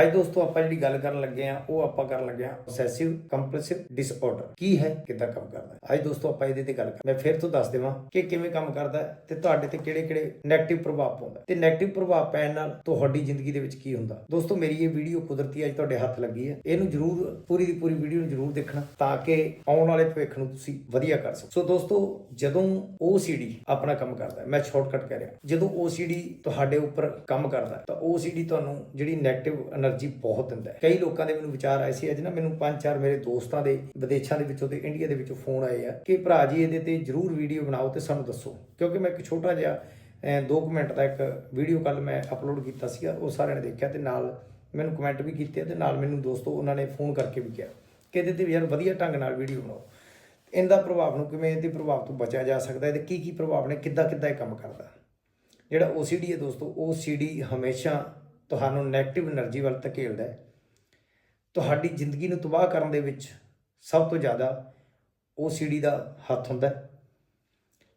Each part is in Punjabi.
ਅੱਜ ਦੋਸਤੋ ਆਪਾਂ ਜਿਹੜੀ ਗੱਲ ਕਰਨ ਲੱਗੇ ਆ ਉਹ ਆਪਾਂ ਕਰਨ ਲੱਗੇ ਆ obsessive compulsive disorder ਕੀ ਹੈ? ਕਿੱਦਾਂ ਕੰਮ ਕਰਦਾ ਹੈ? ਅੱਜ ਦੋਸਤੋ ਆਪਾਂ ਇਹਦੇ ਤੇ ਗੱਲ ਕਰ ਮੈਂ ਫਿਰ ਤੋਂ ਦੱਸ ਦੇਵਾਂ ਕਿ ਕਿਵੇਂ ਕੰਮ ਕਰਦਾ ਹੈ ਤੇ ਤੁਹਾਡੇ ਤੇ ਕਿਹੜੇ-ਕਿਹੜੇ 네ਗੇਟਿਵ ਪ੍ਰਭਾਵ ਪਾਉਂਦਾ ਤੇ ਨੈਗੇਟਿਵ ਪ੍ਰਭਾਵ ਪੈਣ ਨਾਲ ਤੁਹਾਡੀ ਜ਼ਿੰਦਗੀ ਦੇ ਵਿੱਚ ਕੀ ਹੁੰਦਾ? ਦੋਸਤੋ, ਮੇਰੀ ਇਹ ਵੀਡੀਓ ਕੁਦਰਤੀ ਅੱਜ ਤੁਹਾਡੇ ਹੱਥ ਲੱਗੀ ਹੈ। ਇਹਨੂੰ ਜਰੂਰ ਪੂਰੀ ਦੀ ਪੂਰੀ ਵੀਡੀਓ ਨੂੰ ਜਰੂਰ ਦੇਖਣਾ ਤਾਂ ਕਿ ਆਉਣ ਵਾਲੇ ਭਵਿੱਖ ਨੂੰ ਤੁਸੀਂ ਵਧੀਆ ਕਰ ਸਕੋ। ਸੋ ਦੋਸਤੋ, ਜਦੋਂ OCD ਆਪਣਾ ਕੰਮ ਕਰਦਾ ਮੈਂ ਸ਼ਾਰਟਕਟ ਕਹਿ ਰਿਹਾ। ਜਦੋਂ OCD ਤੁਹਾਡੇ ਉੱਪਰ ਕੰਮ ਕਰਦਾ ਤਾਂ OCD ਤੁਹਾਨੂੰ ਜਿਹੜੀ ਨੈਗੇਟਿਵ એનર્ਜੀ ਬਹੁਤ ਦਿੰਦਾ ਹੈ। ਕਈ ਲੋਕਾਂ ਦੇ ਮੈਨੂੰ ਵਿਚਾਰ ਆਏ ਸੀ ਅੱਜ ਨਾ, ਮੈਨੂੰ ਪੰਜ ਚਾਰ ਮੇਰੇ ਦੋਸਤਾਂ ਦੇ ਵਿਦੇਸ਼ਾਂ ਦੇ ਵਿੱਚੋਂ ਤੇ ਇੰਡੀਆ ਦੇ ਵਿੱਚੋਂ ਫੋਨ ਆਏ ਆ ਕਿ ਭਰਾ ਜੀ, ਇਹਦੇ ਤੇ ਜਰੂਰ ਵੀਡੀਓ ਬਣਾਓ ਤੇ ਸਾਨੂੰ ਦੱਸੋ। ਕਿਉਂਕਿ ਮੈਂ ਇੱਕ ਛੋਟਾ ਜਿਹਾ 2 ਮਿੰਟ ਦਾ ਇੱਕ ਵੀਡੀਓ ਕੱਲ ਮੈਂ ਅਪਲੋਡ ਕੀਤਾ ਸੀਗਾ, ਉਹ ਸਾਰਿਆਂ ਨੇ ਦੇਖਿਆ ਤੇ ਨਾਲ ਮੈਨੂੰ ਕਮੈਂਟ ਵੀ ਕੀਤੇ ਤੇ ਨਾਲ ਮੈਨੂੰ ਦੋਸਤੋ ਉਹਨਾਂ ਨੇ ਫੋਨ ਕਰਕੇ ਵੀ ਕਿਹਾ ਕਿ ਇਹਦੇ ਤੇ ਯਾਰ ਵਧੀਆ ਢੰਗ ਨਾਲ ਵੀਡੀਓ ਬਣਾਓ। ਇਹਦਾ ਪ੍ਰਭਾਵ ਨੂੰ ਕਿਵੇਂ ਇਹਦੇ ਪ੍ਰਭਾਵ ਤੋਂ ਬਚਿਆ ਜਾ ਸਕਦਾ ਹੈ ਤੇ ਕੀ ਕੀ ਪ੍ਰਭਾਵ ਨੇ ਕਿੱਦਾਂ ਕਿੱਦਾਂ ਇਹ ਕੰਮ ਕਰਦਾ। ਜਿਹੜਾ OCD ਹੈ ਦੋਸਤੋ OCD ਹਮੇਸ਼ਾ ਤੁਹਾਨੂੰ ਨੈਗੇਟਿਵ એનર્ਜੀ ਵੱਲ ਧਕੇਲਦਾ ਹੈ। ਤੁਹਾਡੀ ਜ਼ਿੰਦਗੀ ਨੂੰ ਤਬਾਹ ਕਰਨ ਦੇ ਵਿੱਚ ਸਭ ਤੋਂ ਜ਼ਿਆਦਾ OCD ਦਾ ਹੱਥ ਹੁੰਦਾ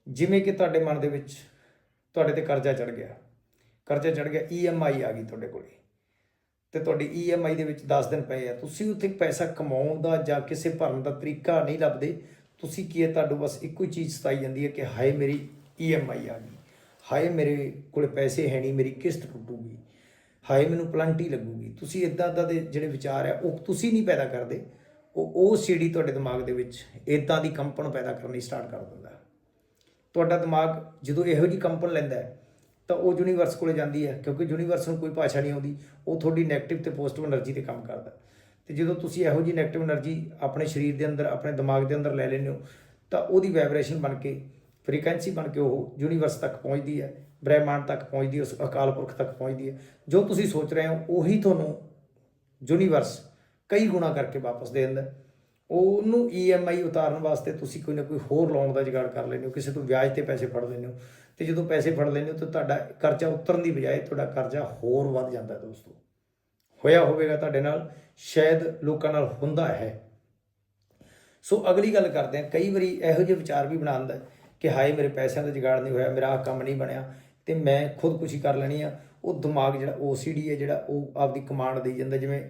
ਜਿਵੇਂ ਕਿ ਤੁਹਾਡੇ ਮਨ ਦੇ ਵਿੱਚ ਤੁਹਾਡੇ ਤੇ ਕਰਜ਼ਾ ਚੜ ਗਿਆ। ਕਰਜ਼ਾ ਚੜ ਗਿਆ EMI ਆ ਗਈ ਤੁਹਾਡੇ ਕੋਲੇ। ਤੇ ਤੁਹਾਡੀ EMI ਦੇ ਵਿੱਚ 10 ਦਿਨ ਪਏ ਆ। ਤੁਸੀਂ ਉੱਥੇ ਪੈਸਾ ਕਮਾਉਣ ਦਾ ਜਾਂ ਕਿਸੇ ਭਰਨ ਦਾ ਤਰੀਕਾ ਨਹੀਂ ਲੱਭਦੇ। ਤੁਸੀਂ ਕੀ ਹੈ, ਤੁਹਾਨੂੰ ਬਸ ਇੱਕੋ ਹੀ ਚੀਜ਼ ਸਤਾਈ ਜਾਂਦੀ ਹੈ ਕਿ ਹਾਏ ਮੇਰੀ EMI ਆ ਗਈ। ਹਾਏ ਮੇਰੇ ਕੋਲ ਪੈਸੇ ਹੈ ਨਹੀਂ, ਮੇਰੀ ਕਿਸ਼ਤ ਟੁੱਟੂਗੀ। ਹਾਏ, ਮੈਨੂੰ ਪਲੰਟੀ ਲੱਗੂਗੀ। ਤੁਸੀਂ ਇਦਾਂ ਦਾ ਦੇ ਜਿਹੜੇ ਵਿਚਾਰ ਹੈ ਉਹ ਤੁਸੀਂ ਨਹੀਂ ਪੈਦਾ ਕਰਦੇ। ਉਹ ਉਹ ਸੀੜੀ ਤੁਹਾਡੇ ਦਿਮਾਗ ਦੇ ਵਿੱਚ ਇਦਾਂ ਦੀ ਕੰਪਨ ਪੈਦਾ ਕਰਨੀ ਸਟਾਰਟ ਕਰ ਦਿੰਦਾ। ਤੁਹਾਡਾ ਦਿਮਾਗ ਜਦੋਂ ਇਹੋ ਜੀ ਕੰਪਨ ਲੈਂਦਾ ਹੈ, ਤਾਂ ਉਹ ਯੂਨੀਵਰਸ ਕੋਲੇ ਜਾਂਦੀ ਹੈ, ਕਿਉਂਕਿ ਯੂਨੀਵਰਸ ਨੂੰ ਕੋਈ ਭਾਸ਼ਾ ਨਹੀਂ ਆਉਂਦੀ। ਉਹ ਤੁਹਾਡੀ 네ਗੇਟਿਵ ਤੇ ਪੋਜ਼ਿਟਿਵ એનર્ਜੀ ਤੇ ਕੰਮ ਕਰਦਾ। ਤੇ ਜਦੋਂ ਤੁਸੀਂ ਇਹੋ ਜੀ 네ਗੇਟਿਵ એનર્ਜੀ ਆਪਣੇ ਸਰੀਰ ਦੇ ਅੰਦਰ, ਆਪਣੇ ਦਿਮਾਗ ਦੇ ਅੰਦਰ ਲੈ ਲੈਂਦੇ ਹੋ, ਤਾਂ ਉਹਦੀ ਵਾਈਬ੍ਰੇਸ਼ਨ ਬਣ ਕੇ ਫ੍ਰੀਕਵੈਂਸੀ ਬਣ ਕੇ ਉਹ ਯੂਨੀਵਰਸ ਤੱਕ ਪਹੁੰਚਦੀ ਹੈ। ਬ੍ਰਹਿਮੰਡ ਤੱਕ ਪਹੁੰਚਦੀ ਹੈ, ਉਸ ਅਕਾਲ ਪੁਰਖ ਤੱਕ ਪਹੁੰਚਦੀ ਹੈ। ਜੋ ਤੁਸੀਂ ਸੋਚ ਰਹੇ ਹੋ, ਉਹੀ ਤੁਹਾਨੂੰ ਯੂਨੀਵਰਸ ਕਈ ਗੁਣਾ ਕਰਕੇ ਵਾਪਸ ਦੇ ਦਿੰਦਾ ਹੈ। ਉਹਨੂੰ EMI ਉਤਾਰਨ ਵਾਸਤੇ ਤੁਸੀਂ ਕੋਈ ਨਾ ਕੋਈ ਹੋਰ ਲੋਨ ਦਾ ਜੁਗਾੜ ਕਰ ਲੈਂਦੇ ਹੋ, ਕਿਸੇ ਤੋਂ ਵਿਆਜ ਤੇ ਪੈਸੇ ਫੜ ਲੈਂਦੇ ਹੋ। ਤੇ ਜਦੋਂ ਪੈਸੇ ਫੜ ਲੈਂਦੇ ਹੋ, ਤਾਂ ਤੁਹਾਡਾ ਕਰਜ਼ਾ ਉਤਰਨ ਦੀ ਬਜਾਏ ਤੁਹਾਡਾ ਕਰਜ਼ਾ ਹੋਰ ਵੱਧ ਜਾਂਦਾ ਦੋਸਤੋ। ਹੋਇਆ ਹੋਵੇਗਾ ਤੁਹਾਡੇ ਨਾਲ, ਸ਼ਾਇਦ ਲੋਕਾਂ ਨਾਲ ਹੁੰਦਾ ਹੈ। ਸੋ ਅਗਲੀ ਗੱਲ ਕਰਦੇ ਹਾਂ, ਕਈ ਵਾਰੀ ਇਹੋ ਜਿਹੇ ਵਿਚਾਰ ਵੀ ਬਣਾਉਂਦਾ ਕਿ ਹਾਏ, ਮੇਰੇ ਪੈਸਿਆਂ ਦਾ ਜੁਗਾੜ ਨਹੀਂ ਹੋਇਆ, ਮੇਰਾ ਆਹ ਕੰਮ ਨਹੀਂ ਬਣਿਆ। ਤੇ ਮੈਂ ਖੁਦਕੁਸ਼ੀ ਕਰ ਲੈਣੀ ਆ। ਉਹ ਦਿਮਾਗ ਜਿਹੜਾ OCD ਹੈ ਜਿਹੜਾ ਉਹ ਆਪਦੀ ਕਮਾਂਡ ਦੇਈ ਜਾਂਦਾ। ਜਿਵੇਂ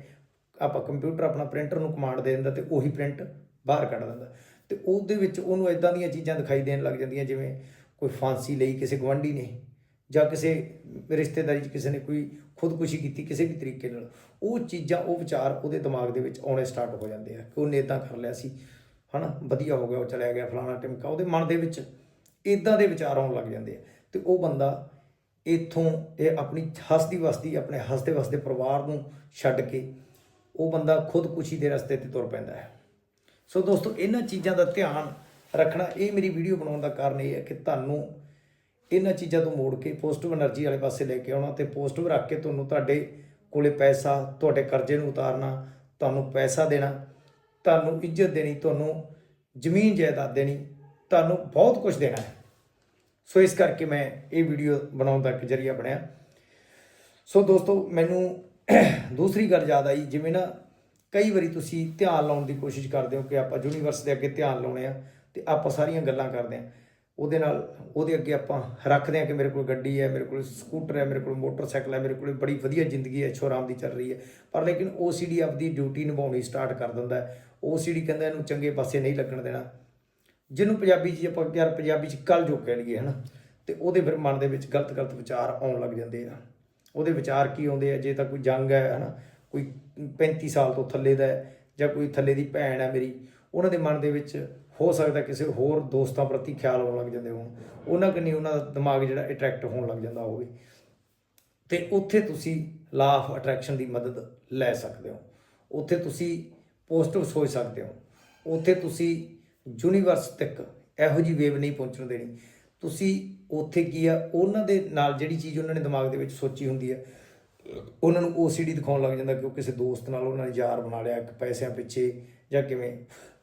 ਆਪਾਂ ਕੰਪਿਊਟਰ ਆਪਣਾ ਪ੍ਰਿੰਟਰ ਨੂੰ ਕਮਾਂਡ ਦੇ ਦਿੰਦਾ ਤੇ ਉਹੀ ਪ੍ਰਿੰਟ ਬਾਹਰ ਕੱਢ ਦਿੰਦਾ। ਤੇ ਉਹਦੇ ਵਿੱਚ ਉਹਨੂੰ ਇਦਾਂ ਦੀਆਂ ਚੀਜ਼ਾਂ ਦਿਖਾਈ ਦੇਣ ਲੱਗ ਜਾਂਦੀਆਂ, ਜਿਵੇਂ ਕੋਈ ਫਾਂਸੀ ਲਈ ਕਿਸੇ ਗਵੰਡੀ ਨੇ ਜਾਂ ਕਿਸੇ ਰਿਸ਼ਤੇਦਾਰੀ 'ਚ ਕਿਸੇ ਨੇ ਕੋਈ ਖੁਦਕੁਸ਼ੀ ਕੀਤੀ ਕਿਸੇ ਵੀ ਤਰੀਕੇ ਨਾਲ। ਉਹ ਚੀਜ਼ਾਂ, ਉਹ ਵਿਚਾਰ ਉਹਦੇ ਦਿਮਾਗ ਦੇ ਵਿੱਚ ਆਉਣੇ ਸਟਾਰਟ ਹੋ ਜਾਂਦੇ ਆ ਕਿ ਉਹਨੇ ਇਦਾਂ ਕਰ ਲਿਆ ਸੀ। ਹਨਾ? ਵਧੀਆ ਹੋ ਗਿਆ, ਉਹ ਚਲਿਆ ਗਿਆ, ਫਲਾਣਾ ਟਿਮਕਾ। ਉਹਦੇ ਮਨ ਦੇ ਵਿੱਚ ਇਦਾਂ ਦੇ ਵਿਚਾਰ ਆਉਣ ਲੱਗ ਜਾਂਦੇ ਆ। ਤੇ ਉਹ ਬੰਦਾ ਇਥੋਂ ਇਹ ਆਪਣੀ ਹੱਸਦੀ ਵਸਦੀ, ਆਪਣੇ ਹੱਸਦੇ ਵਸਦੇ ਪਰਿਵਾਰ ਨੂੰ ਛੱਡ ਕੇ ਉਹ ਬੰਦਾ ਖੁਦਕੁਸ਼ੀ ਦੇ ਰਸਤੇ ਤੇ ਤੁਰ ਪੈਂਦਾ ਹੈ। ਸੋ ਦੋਸਤੋ, ਇਹਨਾਂ ਚੀਜ਼ਾਂ ਦਾ ਧਿਆਨ ਰੱਖਣਾ, ਇਹ ਮੇਰੀ ਵੀਡੀਓ ਬਣਾਉਣ ਦਾ ਕਾਰਨ ਇਹ ਹੈ ਕਿ ਤੁਹਾਨੂੰ ਇਹਨਾਂ ਚੀਜ਼ਾਂ ਤੋਂ ਮੋੜ ਕੇ ਪੋਜ਼ਿਟਿਵ એનર્ਜੀ ਵਾਲੇ ਪਾਸੇ ਲੈ ਕੇ ਆਉਣਾ ਤੇ ਪੋਜ਼ਿਟਿਵ ਰੱਖ ਕੇ ਤੁਹਾਨੂੰ ਤੁਹਾਡੇ ਕੋਲੇ ਪੈਸਾ, ਤੁਹਾਡੇ ਕਰਜ਼ੇ ਨੂੰ ਉਤਾਰਨਾ, ਤੁਹਾਨੂੰ ਪੈਸਾ ਦੇਣਾ, ਤੁਹਾਨੂੰ ਇੱਜ਼ਤ ਦੇਣੀ, ਤੁਹਾਨੂੰ ਜ਼ਮੀਨ ਜਾਇਦਾਦ ਦੇਣੀ, ਤੁਹਾਨੂੰ ਬਹੁਤ ਕੁਝ ਦੇਣਾ ਹੈ। ਸੋ ਇਸ ਕਰਕੇ ਮੈਂ ਇਹ ਵੀਡੀਓ ਬਣਾਉਣ ਦਾ ਇੱਕ ਜਰੀਆ ਬਣਿਆ। ਸੋ ਦੋਸਤੋ, ਮੈਨੂੰ ਦੂਸਰੀ ਗੱਲ ਯਾਦ ਆਈ, ਜਿਵੇਂ ਨਾ ਕਈ ਵਾਰੀ ਤੁਸੀਂ ਧਿਆਨ ਲਾਉਣ ਦੀ ਕੋਸ਼ਿਸ਼ ਕਰਦੇ ਹੋ ਕਿ ਆਪਾਂ ਯੂਨੀਵਰਸ ਦੇ ਅੱਗੇ ਧਿਆਨ ਲਾਉਣੇ ਆ ਤੇ ਆਪਾਂ ਸਾਰੀਆਂ ਗੱਲਾਂ ਕਰਦੇ ਆ। ਉਹਦੇ ਨਾਲ, ਉਹਦੇ ਅੱਗੇ ਆਪਾਂ ਰੱਖਦੇ ਆ ਕਿ ਮੇਰੇ ਕੋਲ ਗੱਡੀ ਹੈ, ਮੇਰੇ ਕੋਲ ਸਕੂਟਰ ਹੈ, ਮੇਰੇ ਕੋਲ ਮੋਟਰਸਾਈਕਲ ਹੈ, ਮੇਰੇ ਕੋਲ ਬੜੀ ਵਧੀਆ ਜ਼ਿੰਦਗੀ ਹੈ ਛੋਰਾਮ ਦੀ ਚੱਲ ਰਹੀ ਹੈ। ਪਰ ਲੇਕਿਨ OCD ਆਪਦੀ ਡਿਊਟੀ ਨਿਭਾਉਣੀ ਸਟਾਰਟ ਕਰ ਦਿੰਦਾ ਹੈ। OCD ਕਹਿੰਦਾ ਇਹਨੂੰ ਚੰਗੇ ਪਾਸੇ ਨਹੀਂ ਲੱਗਣ ਦੇਣਾ। ਜਿਹਨੂੰ ਪੰਜਾਬੀ 'ਚ ਆਪਾਂ ਯਾਰ ਪੰਜਾਬੀ 'ਚ ਕਲ ਜੋ ਕਹਿਣਗੇ ਲਈਏ ਹਨਾ? ਤੇ ਉਹਦੇ ਫਿਰ ਮਨ ਦੇ ਵਿੱਚ ਗਲਤ ਗਲਤ ਵਿਚਾਰ ਆਉਣ ਲੱਗ ਜਾਂਦੇ ਆ। ਉਹਦੇ ਵਿਚਾਰ ਕੀ ਆਉਂਦੇ ਆ? ਜੇ ਤਾਂ ਕੋਈ ਜੰਗ ਹੈ, ਹਨਾ? ਕੋਈ 35 ਸਾਲ ਤੋਂ ਥੱਲੇ ਦਾ ਹੈ, ਜਾਂ ਕੋਈ ਥੱਲੇ ਦੀ ਭੈਣ ਹੈ ਮੇਰੀ, ਉਹਨਾਂ ਦੇ ਮਨ ਦੇ ਵਿੱਚ ਹੋ ਸਕਦਾ ਕਿਸੇ ਹੋਰ ਦੋਸਤਾਂ ਪ੍ਰਤੀ ਖਿਆਲ ਆਉਣ ਲੱਗ ਜਾਂਦੇ ਹੋਣ। ਉਹਨਾਂ ਕੰਨੀ ਉਹਨਾਂ ਦਾ ਦਿਮਾਗ ਜਿਹੜਾ ਅਟਰੈਕਟ ਹੋਣ ਲੱਗ ਜਾਂਦਾ ਹੋਵੇ। ਤੇ ਉੱਥੇ ਤੁਸੀਂ ਲਾ ਆਫ ਅਟਰੈਕਸ਼ਨ ਦੀ ਮਦਦ ਲੈ ਸਕਦੇ ਹੋ। ਉੱਥੇ ਤੁਸੀਂ ਪੋਜ਼ਿਟਿਵ ਸੋਚ ਸਕਦੇ ਹੋ। ਉੱਥੇ ਤੁਸੀਂ ਯੂਨੀਵਰਸ ਤੱਕ ਇਹੋ ਜੀ ਵੇਵ ਨਹੀਂ ਪਹੁੰਚਣ ਦੇਣੀ। ਤੁਸੀਂ ਉੱਥੇ ਕੀ ਆ, ਉਹਨਾਂ ਦੇ ਨਾਲ ਜਿਹੜੀ ਚੀਜ਼ ਉਹਨਾਂ ਨੇ ਦਿਮਾਗ ਦੇ ਵਿੱਚ ਸੋਚੀ ਹੁੰਦੀ ਆ, ਉਹਨਾਂ ਨੂੰ OCD ਦਿਖਾਉਣ ਲੱਗ ਜਾਂਦਾ ਕਿ ਉਹ ਕਿਸੇ ਦੋਸਤ ਨਾਲ, ਉਹਨਾਂ ਨੇ ਯਾਰ ਬਣਾ ਲਿਆ, ਇੱਕ ਪੈਸਿਆਂ ਪਿੱਛੇ ਜਾਂ ਕਿਵੇਂ।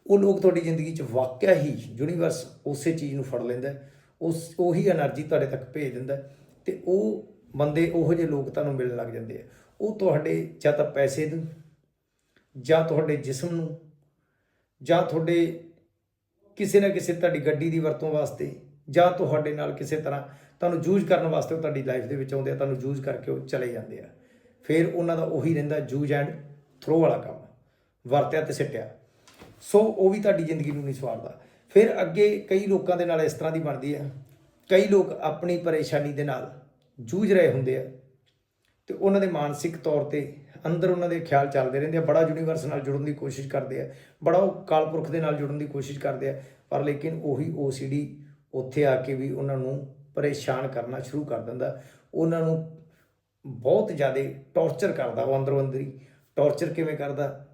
ਉਹ ਲੋਕ ਤੁਹਾਡੀ ਜ਼ਿੰਦਗੀ 'ਚ ਵਾਕਿਆ ਹੀ ਯੂਨੀਵਰਸ ਉਸੇ ਚੀਜ਼ ਨੂੰ ਫੜ ਲੈਂਦਾ, ਉਸ, ਉਹੀ એનર્ਜੀ ਤੁਹਾਡੇ ਤੱਕ ਭੇਜ ਦਿੰਦਾ ਤੇ ਉਹ ਬੰਦੇ ਉਹੋ ਜਿਹੇ ਲੋਕ ਤੁਹਾਨੂੰ ਮਿਲਣ ਲੱਗ ਜਾਂਦੇ ਆ। ਉਹ ਤੁਹਾਡੇ ਜਾਂ ਤਾਂ ਪੈਸੇ ਨੂੰ, ਜਾਂ ਤੁਹਾਡੇ ਜਿਸਮ ਨੂੰ, ਜਾਂ ਤੁਹਾਡੇ ਕਿਸੇ ਨਾ ਕਿਸੇ ਤੁਹਾਡੀ ਗੱਡੀ ਦੀ ਵਰਤੋਂ ਵਾਸਤੇ ਜਾਂ ਤੁਹਾਡੇ ਨਾਲ ਕਿਸੇ ਤਰ੍ਹਾਂ ਤੁਹਾਨੂੰ ਯੂਜ਼ ਕਰਨ ਵਾਸਤੇ ਉਹ ਤੁਹਾਡੀ ਲਾਈਫ ਦੇ ਵਿੱਚ ਆਉਂਦੇ ਆ, ਤੁਹਾਨੂੰ ਯੂਜ਼ ਕਰਕੇ ਉਹ ਚਲੇ ਜਾਂਦੇ ਆ। ਫਿਰ ਉਹਨਾਂ ਦਾ ਉਹੀ ਰਹਿੰਦਾ ਜੂਜ ਐਂਡ ਥਰੋ ਵਾਲਾ ਕੰਮ, ਵਰਤਿਆ ਤੇ ਸਿੱਟਿਆ। ਸੋ ਉਹ ਵੀ ਤੁਹਾਡੀ ਜ਼ਿੰਦਗੀ ਨੂੰ ਨਹੀਂ ਸਵਾਰਦਾ। ਫਿਰ ਅੱਗੇ ਕਈ ਲੋਕਾਂ ਦੇ ਨਾਲ ਇਸ ਤਰ੍ਹਾਂ ਦੀ ਬਣਦੀ ਹੈ ਕਈ ਲੋਕ ਆਪਣੀ ਪਰੇਸ਼ਾਨੀ ਦੇ ਨਾਲ ਜੂਝ ਰਹੇ ਹੁੰਦੇ ਆ ਤੇ ਉਹਨਾਂ ਦੇ ਮਾਨਸਿਕ ਤੌਰ ਤੇ ਅੰਦਰ ਉਹਨਾਂ ਦੇ ਖਿਆਲ ਚੱਲਦੇ ਰਹਿੰਦੇ ਆ, ਬੜਾ ਯੂਨੀਵਰਸ ਨਾਲ ਜੁੜਨ ਦੀ ਕੋਸ਼ਿਸ਼ ਕਰਦੇ ਆ, ਬੜਾ ਉਹ ਕਾਲਪੁਰਖ ਦੇ ਨਾਲ ਜੁੜਨ ਦੀ ਕੋਸ਼ਿਸ਼ ਕਰਦੇ ਆ, ਪਰ ਲੇਕਿਨ ਉਹੀ OCD ਉੱਥੇ ਆ ਕੇ ਵੀ ਉਹਨਾਂ ਨੂੰ ਪਰੇਸ਼ਾਨ ਕਰਨਾ ਸ਼ੁਰੂ ਕਰ ਦਿੰਦਾ। ਉਹਨਾਂ ਨੂੰ ਬਹੁਤ ਜ਼ਿਆਦਾ ਟੌਰਚਰ ਕਰਦਾ ਉਹ ਅੰਦਰੋਂ ਅੰਦਰੀ। ਟੌਰਚਰ ਕਿਵੇਂ ਕਰਦਾ?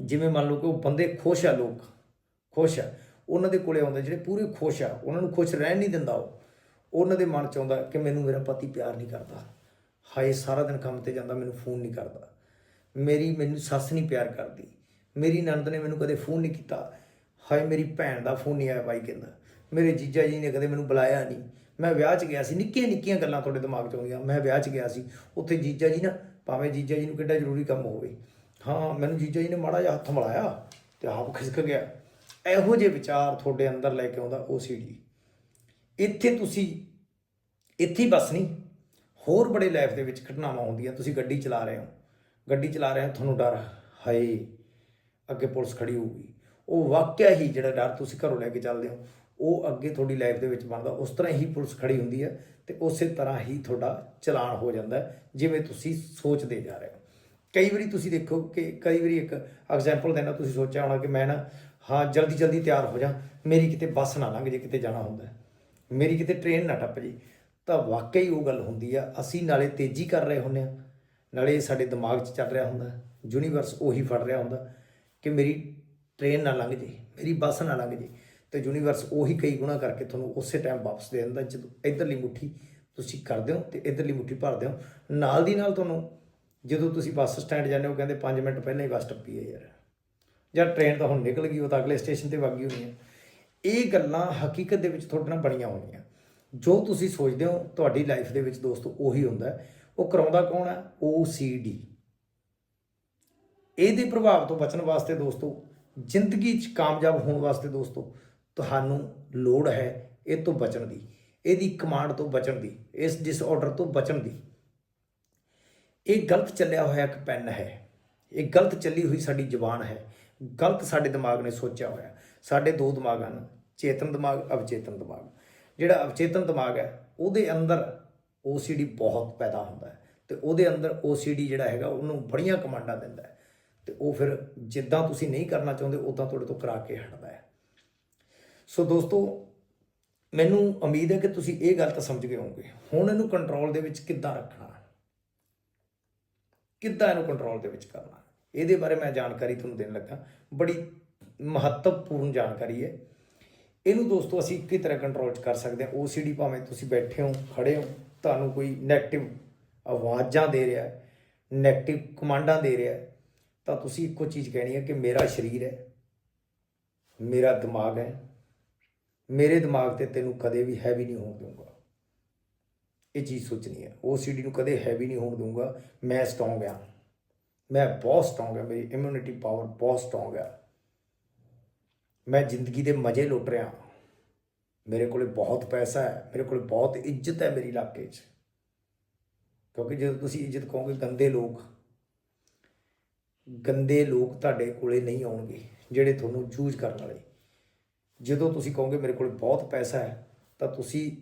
ਜਿਵੇਂ ਮੰਨ ਲਓ ਕਿ ਉਹ ਬੰਦੇ ਖੁਸ਼ ਆ ਲੋਕ, ਖੁਸ਼ ਆ। ਉਹਨਾਂ ਦੇ ਕੋਲੇ ਆਉਂਦੇ, ਜਿਹੜੇ ਪੂਰੇ ਖੁਸ਼ ਆ, ਉਹਨਾਂ ਨੂੰ ਖੁਸ਼ ਰਹਿਣ ਨਹੀਂ ਦਿੰਦਾ ਉਹ। ਉਹਨਾਂ ਦੇ ਮਨ ਚ ਆਉਂਦਾ ਕਿ ਮੈਨੂੰ ਮੇਰਾ ਪਤੀ ਪਿਆਰ ਨਹੀਂ ਕਰਦਾ। ਹਾਏ, ਸਾਰਾ ਦਿਨ ਕੰਮ ਤੇ ਜਾਂਦਾ, ਮੈਨੂੰ ਫੋਨ ਨਹੀਂ ਕਰਦਾ। ਮੇਰੀ ਮੈਨੂੰ ਸੱਸ ਨਹੀਂ ਪਿਆਰ ਕਰਦੀ। ਮੇਰੀ ਨਣਦ ਨੇ ਮੈਨੂੰ ਕਦੇ ਫੋਨ ਨਹੀਂ ਕੀਤਾ। ਹਾਏ, ਮੇਰੀ ਭੈਣ ਦਾ ਫੋਨ ਨਹੀਂ ਆਇਆ ਬਾਈ ਕਹਿੰਦਾ। ਮੇਰੇ ਜੀਜਾ ਜੀ ਨੇ ਕਦੇ ਮੈਨੂੰ ਬੁਲਾਇਆ ਨਹੀਂ। ਮੈਂ ਵਿਆਹ 'ਚ ਗਿਆ ਸੀ, ਨਿੱਕੀਆਂ ਨਿੱਕੀਆਂ ਗੱਲਾਂ ਤੁਹਾਡੇ ਦਿਮਾਗ 'ਚ ਆਉਂਦੀਆਂ। ਮੈਂ ਵਿਆਹ 'ਚ ਗਿਆ ਸੀ, ਉੱਥੇ ਜੀਜਾ ਜੀ ਨਾ, ਭਾਵੇਂ ਜੀਜਾ ਜੀ ਨੂੰ ਕਿੱਡਾ ਜ਼ਰੂਰੀ ਕੰਮ ਹੋਵੇ। ਹਾਂ, ਮੈਨੂੰ ਜੀਜਾ ਜੀ ਨੇ ਮਾੜਾ ਜਿਹਾ ਹੱਥ ਮਿਲਾਇਆ ਤੇ ਆਪ ਖਿਸਕ ਗਿਆ। ਇਹੋ ਜਿਹੇ ਵਿਚਾਰ ਤੁਹਾਡੇ ਅੰਦਰ ਲੈ ਕੇ ਆਉਂਦਾ ਉਹ OCD ਇੱਥੇ ਤੁਸੀਂ, ਇੱਥੇ ਹੀ ਬਸ ਨਹੀਂ, ਹੋਰ ਬੜੇ ਲਾਈਫ ਦੇ ਵਿੱਚ ਘਟਨਾਵਾਂ ਹੁੰਦੀਆਂ, ਤੁਸੀਂ ਗੱਡੀ ਚਲਾ ਰਹੇ ਹੋ। ਗੱਡੀ ਚਲਾ ਰਿਹਾ, ਤੁਹਾਨੂੰ ਡਰ, ਹਾਏ, ਅੱਗੇ ਪੁਲਿਸ ਖੜੀ ਹੋਊਗੀ। ਉਹ ਵਾਕਿਆ ਹੀ ਜਿਹੜਾ ਡਰ ਤੁਸੀਂ ਘਰੋਂ ਲੈ ਕੇ ਚੱਲਦੇ ਹੋ, ਉਹ ਅੱਗੇ ਤੁਹਾਡੀ ਲਾਈਫ ਦੇ ਵਿੱਚ ਬਣਦਾ। ਉਸ ਤਰ੍ਹਾਂ ਹੀ ਪੁਲਿਸ ਖੜੀ ਹੁੰਦੀ ਹੈ ਤੇ ਉਸੇ ਤਰ੍ਹਾਂ ਹੀ ਤੁਹਾਡਾ ਚਲਾਨ ਹੋ ਜਾਂਦਾ ਜਿਵੇਂ ਤੁਸੀਂ ਸੋਚਦੇ ਜਾ ਰਹੇ ਹੋ। ਕਈ ਵਾਰੀ ਤੁਸੀਂ ਦੇਖੋ ਕਿ, ਕਈ ਵਾਰੀ ਇੱਕ ਐਗਜ਼ਾਮਪਲ ਦੇਣਾ, ਤੁਸੀਂ ਸੋਚਿਆ ਹੋਣਾ ਕਿ ਮੈਂ ਨਾ, ਹਾਂ, ਜਲਦੀ ਜਲਦੀ ਤਿਆਰ ਹੋ ਜਾ, ਮੇਰੀ ਕਿਤੇ ਬੱਸ ਨਾ ਲੰਘ ਜੇ, ਕਿਤੇ ਜਾਣਾ ਹੁੰਦਾ ਮੇਰੀ ਕਿਤੇ ਟ੍ਰੇਨ ਨਾ ਟੱਪ ਜੇ। ਤਾਂ ਵਾਕਈ ਉਹ ਗੱਲ ਹੁੰਦੀ ਆ, ਅਸੀਂ ਨਾਲੇ ਤੇਜ਼ੀ ਕਰ ਰਹੇ ਹੁੰਦੇ ਆ ਨਾਲੇ ਸਾਡੇ ਦਿਮਾਗ 'ਚ ਚੱਲ ਰਿਹਾ ਹੁੰਦਾ ਯੂਨੀਵਰਸ ਉਹੀ ਫੜ ਰਿਹਾ ਹੁੰਦਾ ਕਿ ਮੇਰੀ ਟ੍ਰੇਨ ਨਾ ਲੰਘ ਜੇ ਮੇਰੀ ਬੱਸ ਨਾ ਲੰਘ ਜੇ ਤੇ ਯੂਨੀਵਰਸ ਉਹੀ ਕਈ ਗੁਣਾ ਕਰਕੇ ਤੁਹਾਨੂੰ ਉਸੇ ਟਾਈਮ ਵਾਪਸ ਦੇ ਦਿੰਦਾ, ਜਦੋਂ ਇਧਰਲੀ ਮੁੱਠੀ ਤੁਸੀਂ ਕਰਦੇ ਹੋ ਤੇ ਇਧਰਲੀ ਮੁੱਠੀ ਭਰਦੇ ਹੋ, ਨਾਲ ਦੀ ਨਾਲ ਤੁਹਾਨੂੰ ਜਦੋਂ ਤੁਸੀਂ ਬੱਸ ਸਟੈਂਡ ਜਾਂਦੇ ਹੋ ਕਹਿੰਦੇ 5 ਮਿੰਟ ਪਹਿਲਾਂ ਹੀ ਬੱਸ ਟੱਪੀ ਹੈ ਯਾਰ। ਜਾਂ ਟ੍ਰੇਨ ਤਾਂ ਹੁਣ ਨਿਕਲ ਗਈ, ਉਹ ਤਾਂ ਅਗਲੇ ਸਟੇਸ਼ਨ ਤੇ ਵਗ ਗਈ ਹੋਣੀ ਹੈ। ਇਹ ਗੱਲਾਂ ਹਕੀਕਤ ਦੇ ਵਿੱਚ ਤੁਹਾਡੇ ਨਾਲ ਬਣੀਆਂ ਹੋਣੀਆਂ। ਜੋ ਤੁਸੀਂ ਸੋਚਦੇ ਹੋ, ਤੁਹਾਡੀ ਲਾਈਫ ਦੇ ਵਿੱਚ ਦੋਸਤੋ ਉਹੀ ਹੁੰਦਾ ਹੈ। ਉਹ ਕਰਾਉਂਦਾ ਕੌਣ ਹੈ? OCD ਇਹਦੇ ਪ੍ਰਭਾਵ ਤੋਂ ਬਚਣ ਵਾਸਤੇ ਦੋਸਤੋ, ਜ਼ਿੰਦਗੀ 'ਚ ਕਾਮਯਾਬ ਹੋਣ ਵਾਸਤੇ ਦੋਸਤੋ, ਤੁਹਾਨੂੰ ਲੋੜ ਹੈ ਇਹ ਤੋਂ ਬਚਣ ਦੀ, ਇਹਦੀ ਕਮਾਂਡ ਤੋਂ ਬਚਣ ਦੀ, ਇਸ ਡਿਸਆਰਡਰ ਤੋਂ ਬਚਣ ਦੀ। ਇਹ ਗਲਤ ਚੱਲਿਆ ਹੋਇਆ ਇੱਕ ਪੈਨ ਹੈ, ਇਹ ਗਲਤ ਚੱਲੀ ਹੋਈ ਸਾਡੀ ਜ਼ੁਬਾਨ ਹੈ, ਗਲਤ ਸਾਡੇ ਦਿਮਾਗ ਨੇ ਸੋਚਿਆ ਹੋਇਆ, ਸਾਡੇ ਦੋ ਦਿਮਾਗ ਹਨ, ਚੇਤਨ ਦਿਮਾਗ, ਅਵਚੇਤਨ ਦਿਮਾਗ। ਜਿਹੜਾ ਅਵਚੇਤਨ ਦਿਮਾਗ ਹੈ, ਉਹਦੇ ਅੰਦਰ OCD ਬਹੁਤ ਪੈਦਾ ਹੁੰਦਾ ਹੈ ਤੇ ਉਹਦੇ ਅੰਦਰ OCD ਜਿਹੜਾ ਹੈਗਾ ਉਹਨੂੰ ਬੜੀਆਂ ਕਮਾਂਡਾਂ ਦਿੰਦਾ ਹੈ ਤੇ ਉਹ ਫਿਰ ਜਿੱਦਾਂ ਤੁਸੀਂ ਨਹੀਂ ਕਰਨਾ ਚਾਹੁੰਦੇ ਉਦਾਂ ਤੁਹਾਡੇ ਤੋਂ ਕਰਾ ਕੇ ਹਟਦਾ ਹੈ। ਸੋ ਦੋਸਤੋ, ਮੈਨੂੰ ਉਮੀਦ ਹੈ ਕਿ ਤੁਸੀਂ ਇਹ ਗੱਲ ਤਾਂ ਸਮਝ ਗਏ ਹੋਵੋਗੇ। ਹੁਣ ਇਹਨੂੰ ਕੰਟਰੋਲ ਦੇ ਵਿੱਚ ਕਿੱਦਾਂ ਰੱਖਣਾ? ਕਿੱਦਾਂ ਇਹਨੂੰ ਕੰਟਰੋਲ ਦੇ ਵਿੱਚ ਕਰਨਾ? ਇਹਦੇ ਬਾਰੇ ਮੈਂ ਜਾਣਕਾਰੀ ਤੁਹਾਨੂੰ ਦੇਣ ਲੱਗਾ। ਬੜੀ ਮਹੱਤਵਪੂਰਨ ਜਾਣਕਾਰੀ ਹੈ। ਇਹਨੂੰ ਦੋਸਤੋ ਅਸੀਂ ਇੱਕ ਤਰ੍ਹਾਂ ਕੰਟਰੋਲ ਚ ਕਰ ਸਕਦੇ ਹਾਂ। OCD ਭਾਵੇਂ ਤੁਸੀਂ ਬੈਠੇ ਹੋ ਖੜੇ ਹੋ ਤੁਹਾਨੂੰ ਕੋਈ 네ਗੇਟਿਵ ਆਵਾਜ਼ਾਂ ਦੇ ਰਿਹਾ 네ਗੇਟਿਵ ਕਮਾਂਡਾਂ ਦੇ ਰਿਹਾ ਹੈ, ਤਾਂ ਤੁਸੀਂ ਇੱਕੋ ਚੀਜ਼ ਕਹਿਣੀ ਹੈ ਕਿ ਮੇਰਾ ਸਰੀਰ ਹੈ ਮੇਰਾ ਦਿਮਾਗ ਹੈ ਮੇਰੇ ਦਿਮਾਗ ਤੇ ਤੈਨੂੰ ਕਦੇ ਵੀ ਹੈਵੀ ਨਹੀਂ ਹੋਣ ਦਊਂਗਾ। ਇਹ ਚੀਜ਼ ਸੋਚਣੀ ਹੈ। OCD ਨੂੰ ਕਦੇ ਹੈਵੀ ਨਹੀਂ ਹੋਣ ਦਊਂਗਾ। ਮੈਂ ਸਟਰੋਂਗ ਆ ਮੈਂ ਬਹੁਤ ਸਟਰੋਂਗ ਆ ਮੇਰੀ ਇਮਿਊਨਿਟੀ ਪਾਵਰ ਬਹੁਤ ਸਟਰੋਂਗ ਆ ਮੈਂ ਜ਼ਿੰਦਗੀ ਦੇ ਮਜ਼ੇ ਲੁੱਟ ਰਿਹਾ ਮੇਰੇ ਕੋਲੇ ਬਹੁਤ ਪੈਸਾ ਹੈ, ਮੇਰੇ ਕੋਲੇ ਬਹੁਤ ਇੱਜ਼ਤ ਹੈ ਮੇਰੇ ਇਲਾਕੇ 'ਚ। ਕਿਉਂਕਿ ਜਦੋਂ ਤੁਸੀਂ ਇੱਜ਼ਤ ਕਹੋਗੇ, ਗੰਦੇ ਲੋਕ ਗੰਦੇ ਲੋਕ ਤੁਹਾਡੇ ਕੋਲੇ ਨਹੀਂ ਆਉਣਗੇ, ਜਿਹੜੇ ਤੁਹਾਨੂੰ ਯੂਜ਼ ਕਰਨ ਵਾਲੇ। ਜਦੋਂ ਤੁਸੀਂ ਕਹੋਗੇ ਮੇਰੇ ਕੋਲ ਬਹੁਤ ਪੈਸਾ ਹੈ, ਤਾਂ ਤੁਸੀਂ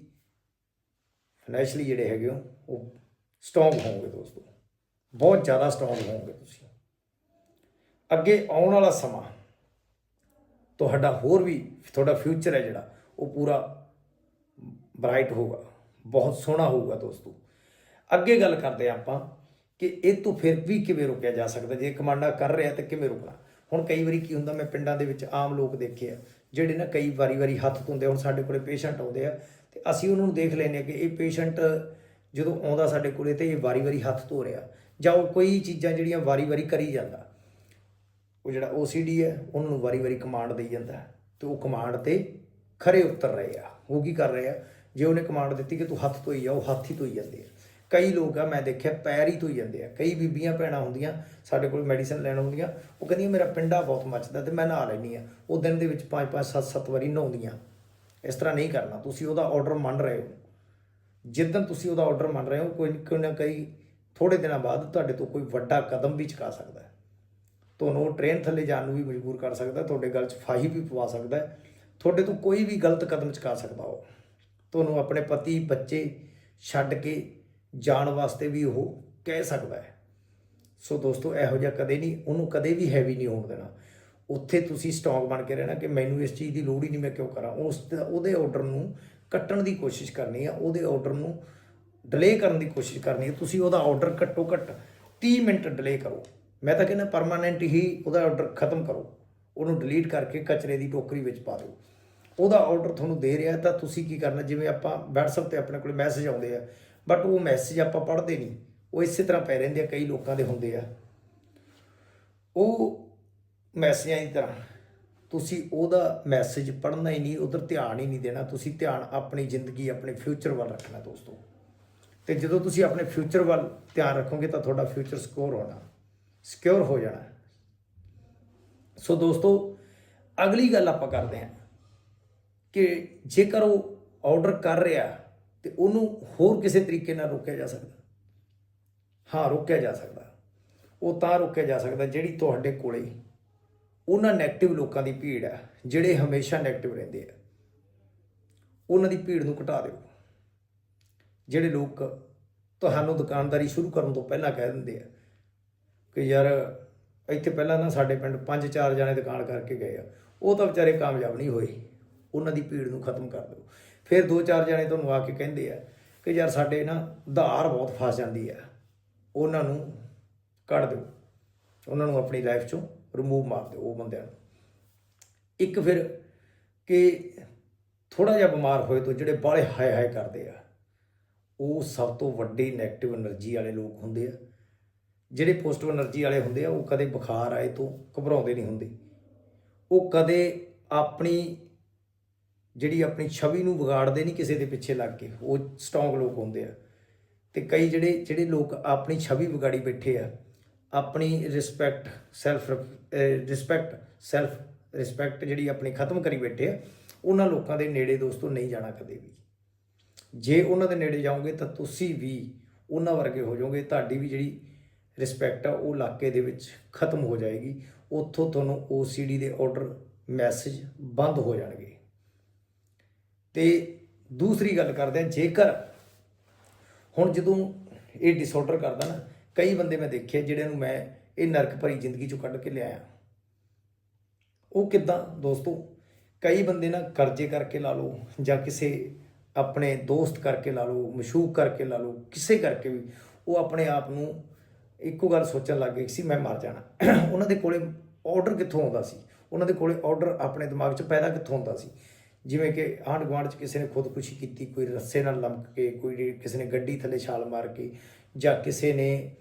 ਫਾਈਨੈਂਸ਼ਲੀ ਜਿਹੜੇ ਹੈਗੇ ਹੋ, ਉਹ ਸਟਰੋਂਗ ਹੋਵੋਗੇ ਦੋਸਤੋ। ਬਹੁਤ ਜ਼ਿਆਦਾ ਸਟਰੋਂਗ ਹੋਵੋਗੇ ਤੁਸੀਂ। ਅੱਗੇ ਆਉਣ ਵਾਲਾ ਸਮਾਂ ਤੁਹਾਡਾ ਹੋਰ ਵੀ, ਤੁਹਾਡਾ ਫਿਊਚਰ ਹੈ ਜਿਹੜਾ ਉਹ ਪੂਰਾ ਬ੍ਰਾਈਟ ਹੋਊਗਾ। ਬਹੁਤ ਸੋਹਣਾ ਹੋਊਗਾ ਦੋਸਤੋ। ਅੱਗੇ ਗੱਲ ਕਰਦੇ ਹਾਂ ਆਪਾਂ ਕਿ ਇਹ ਤੋਂ ਫਿਰ ਵੀ ਕਿਵੇਂ ਰੋਕਿਆ ਜਾ ਸਕਦਾ, ਜੇ ਕਮਾਂਡਾ ਕਰ ਰਿਹਾ ਤਾਂ ਕਿਵੇਂ ਰੁਕਣਾ? ਹੁਣ ਕਈ ਵਾਰੀ ਕੀ ਹੁੰਦਾ, ਮੈਂ ਪਿੰਡਾਂ ਦੇ ਵਿੱਚ ਆਮ ਲੋਕ ਦੇਖੇ ਆ, ਜਿਹੜੇ ਨਾ ਕਈ ਵਾਰੀ ਵਾਰੀ ਹੱਥ ਧੁੰਦੇ ਹੁਣ ਸਾਡੇ ਕੋਲੇ ਪੇਸ਼ੈਂਟ ਆਉਂਦੇ ਆ ਤੇ ਅਸੀਂ ਉਹਨਾਂ ਨੂੰ ਦੇਖ ਲੈਂਦੇ ਆ ਕਿ ਇਹ ਪੇਸ਼ੈਂਟ ਜਦੋਂ ਆਉਂਦਾ ਸਾਡੇ ਕੋਲੇ ਤੇ ਇਹ ਵਾਰੀ ਵਾਰੀ ਹੱਥ ਧੋ ਰਿਹਾ ਜਾਂ ਉਹ ਕੋਈ ਚੀਜ਼ਾਂ ਜਿਹੜੀਆਂ ਵਾਰੀ ਵਾਰੀ ਕਰੀ ਜਾਂਦਾ। ਉਹ ਜਿਹੜਾ OCD ਹੈ, ਉਹਨਾਂ ਨੂੰ ਵਾਰੀ-ਵਾਰੀ ਕਮਾਂਡ ਦੇਈ ਜਾਂਦਾ। ਹੈ ਤੇ ਉਹ ਕਮਾਂਡ ਤੇ ਖਰੇ ਉਤਰ ਰਹੇ ਆ। ਉਹ ਕੀ ਕਰ ਰਹੇ ਆ? ਜੇ ਉਹਨੇ ਕਮਾਂਡ ਦਿੱਤੀ ਕਿ ਤੂੰ ਹੱਥ ਧੋਈ ਜਾ, ਉਹ ਹੱਥ ਹੀ ਧੋਈ ਜਾਂਦੇ ਆ। ਕਈ ਲੋਕ ਆ, ਮੈਂ ਦੇਖਿਆ ਪੈਰ ਹੀ ਧੋਈ ਜਾਂਦੇ ਆ। ਕਈ ਬੀਬੀਆਂ ਭੈਣਾਂ ਹੁੰਦੀਆਂ, ਸਾਡੇ ਕੋਲ ਮੈਡੀਸਨ ਲੈਣ ਹੁੰਦੀਆਂ ਉਹ ਕਹਿੰਦੀਆਂ, ਮੇਰਾ ਪਿੰਡਾ ਬਹੁਤ ਮੱਚਦਾ ਤੇ ਮੈਂ ਨਹਾ ਲੈਣੀ ਆ। ਉਹ ਦਿਨ ਦੇ ਵਿੱਚ 5 5 7 7 ਵਾਰੀ ਨਹਾਉਂਦੀਆਂ। ਇਸ ਤਰ੍ਹਾਂ ਨਹੀਂ ਕਰਨਾ। ਤੁਸੀਂ ਉਹਦਾ ਆਰਡਰ ਮੰਨ ਰਹੇ ਹੋ। ਜਿੱਦਣ ਤੁਸੀਂ ਉਹਦਾ ਆਰਡਰ ਮੰਨ ਰਹੇ ਹੋ, ਕੋਈ ਕੋਈ ਨਾ ਕਈ ਥੋੜੇ ਦਿਨਾਂ ਬਾਅਦ ਤੁਹਾਡੇ ਤੋਂ ਕੋਈ ਵੱਡਾ ਕਦਮ ਵੀ ਚੁਕਾ ਸਕਦਾ ਹੈ। ਤੁਹਾਨੂੰ ਉਹ ਟ੍ਰੇਨ ਥੱਲੇ ਜਾਣ ਨੂੰ ਵੀ ਮਜਬੂਰ ਕਰ ਸਕਦਾ ਤੁਹਾਡੇ ਗਲ 'ਚ ਫਾਹੀ ਵੀ ਪਵਾ ਸਕਦਾ ਹੈ। ਤੁਹਾਡੇ ਤੋਂ ਕੋਈ ਵੀ ਗਲਤ ਕਦਮ ਚੁਕਾ ਸਕਦਾ ਉਹ। ਤੁਹਾਨੂੰ ਆਪਣੇ ਪਤੀ, ਬੱਚੇ ਛੱਡ ਕੇ ਜਾਣ ਵਾਸਤੇ ਵੀ ਉਹ ਕਹਿ ਸਕਦਾ ਹੈ। ਸੋ ਦੋਸਤੋ, ਇਹੋ ਜਿਹਾ ਕਦੇ ਨਹੀਂ, ਉਹਨੂੰ ਕਦੇ ਵੀ ਹੈਵੀ ਨਹੀਂ ਹੋਣ ਦੇਣਾ। ਉੱਥੇ ਤੁਸੀਂ ਸਟਰੋਂਗ ਬਣ ਕੇ ਰਹਿਣਾ ਕਿ ਮੈਨੂੰ ਇਸ ਚੀਜ਼ ਦੀ ਲੋੜ ਹੀ ਨਹੀਂ, ਮੈਂ ਕਿਉਂ ਕਰਾਂ? ਉਸ ਉਹਦੇ ਆਰਡਰ ਨੂੰ ਕੱਟਣ ਦੀ ਕੋਸ਼ਿਸ਼ ਕਰਨੀ ਆ, ਉਹਦੇ ਆਰਡਰ ਨੂੰ ਡਿਲੇ ਕਰਨ ਦੀ ਕੋਸ਼ਿਸ਼ ਕਰਨੀ ਹੈ ਤੁਸੀਂ ਉਹਦਾ ਆਰਡਰ ਘੱਟੋ ਘੱਟ 30 ਮਿੰਟ ਡਿਲੇ ਕਰੋ। ਮੈਂ ਤਾਂ ਕਹਿੰਦਾ ਪਰਮਾਨੈਂਟ ਹੀ ਉਹਦਾ ਆਰਡਰ ਖਤਮ ਕਰੋ। ਉਹਨੂੰ ਡਿਲੀਟ ਕਰਕੇ ਕਚਰੇ ਦੀ ਟੋਕਰੀ ਵਿੱਚ ਪਾ ਦਿਓ। ਉਹਦਾ ਆਰਡਰ ਤੁਹਾਨੂੰ ਦੇ ਰਿਹਾ ਤਾਂ ਤੁਸੀਂ ਕੀ ਕਰਨਾ? ਜਿਵੇਂ ਆਪਾਂ WhatsApp ਤੇ ਆਪਣੇ ਕੋਲ ਮੈਸੇਜ ਆਉਂਦੇ ਆ ਬਟ ਉਹ ਮੈਸੇਜ ਆਪਾਂ ਪੜ੍ਹਦੇ ਨਹੀਂ। ਉਹ ਇਸੇ ਤਰ੍ਹਾਂ ਪੈ ਰਹਿੰਦੇ ਆ, ਕਈ ਲੋਕਾਂ ਦੇ ਹੁੰਦੇ ਆ। ਉਹ ਮੈਸੇਜਾਂ ਦੀ ਤਰ੍ਹਾਂ, ਤੁਸੀਂ ਉਹਦਾ ਮੈਸੇਜ ਪੜ੍ਹਨਾ ਹੀ ਨਹੀਂ, ਉਧਰ ਧਿਆਨ ਹੀ ਨਹੀਂ ਦੇਣਾ। ਤੁਸੀਂ ਧਿਆਨ ਆਪਣੀ ਜ਼ਿੰਦਗੀ, ਆਪਣੇ ਫਿਊਚਰ ਵੱਲ ਰੱਖਣਾ ਦੋਸਤੋ। ਤੇ ਜਦੋਂ ਤੁਸੀਂ ਆਪਣੇ ਫਿਊਚਰ ਵੱਲ ਧਿਆਨ ਰੱਖੋਗੇ ਤਾਂ ਤੁਹਾਡਾ ਫਿਊਚਰ ਸਕੋਰ ਹੋਣਾ ਸਿਕਿਉਰ ਹੋ ਜਾਣਾ। ਸੋ ਦੋਸਤੋ, ਅਗਲੀ ਗੱਲ ਆਪਾਂ ਕਰਦੇ ਹਾਂ। ਕਿ ਜੇਕਰ ਉਹ ਆਰਡਰ ਕਰ ਰਿਹਾ ਤੇ ਉਹਨੂੰ ਹੋਰ ਕਿਸੇ ਤਰੀਕੇ ਨਾਲ ਰੋਕਿਆ ਜਾ ਸਕਦਾ। ਹਾਂ, ਰੋਕਿਆ ਜਾ ਸਕਦਾ। ਉਹ ਤਾਂ ਰੋਕਿਆ ਜਾ ਸਕਦਾ ਜਿਹੜੀ ਤੁਹਾਡੇ ਕੋਲੇ ਉਹਨਾਂ 네ਗੇਟਿਵ ਲੋਕਾਂ ਦੀ ਭੀੜ ਹੈ, ਜਿਹੜੇ ਹਮੇਸ਼ਾ 네ਗੇਟਿਵ ਰਹਿੰਦੇ ਆ। ਉਹਨਾਂ ਦੀ ਭੀੜ ਨੂੰ ਘਟਾ ਦਿਓ। ਜਿਹੜੇ ਲੋਕ ਤੁਹਾਨੂੰ ਦੁਕਾਨਦਾਰੀ ਸ਼ੁਰੂ ਕਰਨ ਤੋਂ ਪਹਿਲਾਂ ਕਹਿ ਦਿੰਦੇ ਆ ਕਿ ਯਾਰ ਇੱਥੇ ਪਹਿਲਾਂ ਨਾ ਸਾਡੇ ਪਿੰਡ ਪੰਜ ਚਾਰ ਜਣੇ ਦੁਕਾਨ ਕਰਕੇ ਗਏ ਆ, ਉਹ ਤਾਂ ਵਿਚਾਰੇ ਕਾਮਯਾਬ ਨਹੀਂ ਹੋਏ। ਉਹਨਾਂ ਦੀ ਭੀੜ ਨੂੰ ਖਤਮ ਕਰ ਦਿਓ। ਫਿਰ ਦੋ ਚਾਰ ਜਣੇ ਤੁਹਾਨੂੰ ਆ ਕੇ ਕਹਿੰਦੇ ਆ ਕਿ ਯਾਰ ਸਾਡੇ ਨਾ ਧਾਰ ਬਹੁਤ ਫਸ ਜਾਂਦੀ ਆ। ਉਹਨਾਂ ਨੂੰ ਕੱਢ ਦਿਓ। ਉਹਨਾਂ ਨੂੰ ਆਪਣੀ ਲਾਈਫ ਚੋਂ ਰਿਮੂਵ ਮਾਰ ਦਿਓ ਉਹ ਬੰਦਿਆਂ ਨੂੰ। ਇੱਕ ਫਿਰ ਕਿ ਥੋੜਾ ਜਿਹਾ ਬਿਮਾਰ ਹੋਏ ਤੋਂ ਜਿਹੜੇ ਬਾਲੇ ਹਾਏ ਹਾਏ ਕਰਦੇ ਆ, ਉਹ ਸਭ ਤੋਂ ਵੱਡੇ ਨੈਗੇਟਿਵ એનર્ਜੀ ਵਾਲੇ ਲੋਕ ਹੁੰਦੇ ਆ। ਜਿਹੜੇ ਪੋਜ਼ਿਟਿਵ એનર્ਜੀ ਵਾਲੇ ਹੁੰਦੇ ਆ, ਉਹ ਕਦੇ ਬੁਖਾਰ ਆਏ ਤੋਂ ਘਬਰਾਉਂਦੇ ਨਹੀਂ ਹੁੰਦੇ। ਉਹ ਕਦੇ ਆਪਣੀ ਜਿਹੜੀ ਆਪਣੀ ਛਵੀ ਨੂੰ ਵਿਗਾੜਦੇ ਨਹੀਂ ਕਿਸੇ ਦੇ ਪਿੱਛੇ ਲੱਗ ਕੇ, ਉਹ ਸਟਰੋਂਗ ਲੋਕ ਹੁੰਦੇ ਆ। ਤੇ ਕਈ ਜਿਹੜੇ ਜਿਹੜੇ ਲੋਕ ਆਪਣੀ ਛਵੀ ਵਿਗਾੜੀ ਬੈਠੇ ਆ, ਆਪਣੀ respect self respect self respect ਜਿਹੜੀ ਆਪਣੀ ਖਤਮ ਕਰੀ ਬੈਠੇ ਆ, ਉਹਨਾਂ ਲੋਕਾਂ ਦੇ ਨੇੜੇ ਦੋਸਤੋ ਨਹੀਂ ਜਾਣਾ ਕਦੇ ਵੀ। ਜੇ ਉਹਨਾਂ ਦੇ ਨੇੜੇ ਜਾਓਗੇ ਤਾਂ ਤੁਸੀਂ ਵੀ ਉਹਨਾਂ ਵਰਗੇ ਹੋ ਜਾਓਗੇ, ਤੁਹਾਡੀ ਵੀ ਜਿਹੜੀ ਰਿਸਪੈਕਟ ਆ, ਉਹ ਇਲਾਕੇ ਦੇ ਵਿੱਚ ਖਤਮ ਹੋ ਜਾਏਗੀ। ਉੱਥੋਂ ਤੁਹਾਨੂੰ OCD ਦੇ ਆਰਡਰ ਮੈਸੇਜ ਬੰਦ ਹੋ ਜਾਣਗੇ। ਤੇ ਦੂਸਰੀ ਗੱਲ ਕਰਦੇ ਹਾਂ, ਜੇਕਰ ਹੁਣ ਜਦੋਂ ਇਹ ਡਿਸਆਰਡਰ ਕਰਦਾ ਨਾ, ਕਈ ਬੰਦੇ ਮੈਂ ਦੇਖੇ ਜਿਹੜੇ ਨੂੰ ਮੈਂ ਇਹ ਨਰਕ ਭਰੀ ਜ਼ਿੰਦਗੀ ਚੋਂ ਕੱਢ ਕੇ ਲਿਆਇਆ। ਉਹ ਕਿੱਦਾਂ ਦੋਸਤੋ? ਕਈ ਬੰਦੇ ਨਾ ਕਰਜ਼ੇ ਕਰਕੇ ਲਾ ਲਓ ਜਾਂ ਕਿਸੇ ਆਪਣੇ ਦੋਸਤ ਕਰਕੇ ਲਾ ਲਓ ਮਸ਼ੂਕ ਕਰਕੇ ਲਾ ਲਓ, ਕਿਸੇ ਕਰਕੇ ਵੀ, ਉਹ ਆਪਣੇ ਆਪ ਨੂੰ ਇੱਕੋ ਗੱਲ ਸੋਚਣ ਲੱਗ ਗਏ ਸੀ, ਮੈਂ ਮਰ ਜਾਣਾ। ਉਹਨਾਂ ਦੇ ਕੋਲੇ ਆਰਡਰ ਕਿੱਥੋਂ ਆਉਂਦਾ ਸੀ? ਉਹਨਾਂ ਦੇ ਕੋਲੇ ਆਰਡਰ ਆਪਣੇ ਦਿਮਾਗ 'ਚ ਪੈਦਾ ਕਿੱਥੋਂ ਹੁੰਦਾ ਸੀ? ਜਿਵੇਂ ਕਿ ਆਂਢ ਗੁਆਂਢ 'ਚ ਕਿਸੇ ਨੇ ਖੁਦਕੁਸ਼ੀ ਕੀਤੀ, ਕੋਈ ਰੱਸੇ ਨਾਲ ਲੰਮਕ ਕੇ, ਕੋਈ ਕਿਸੇ ਨੇ ਗੱਡੀ ਥੱਲੇ ਛਾਲ ਮਾਰ ਕੇ ਜਾਂ ਕਿਸੇ ਨੇ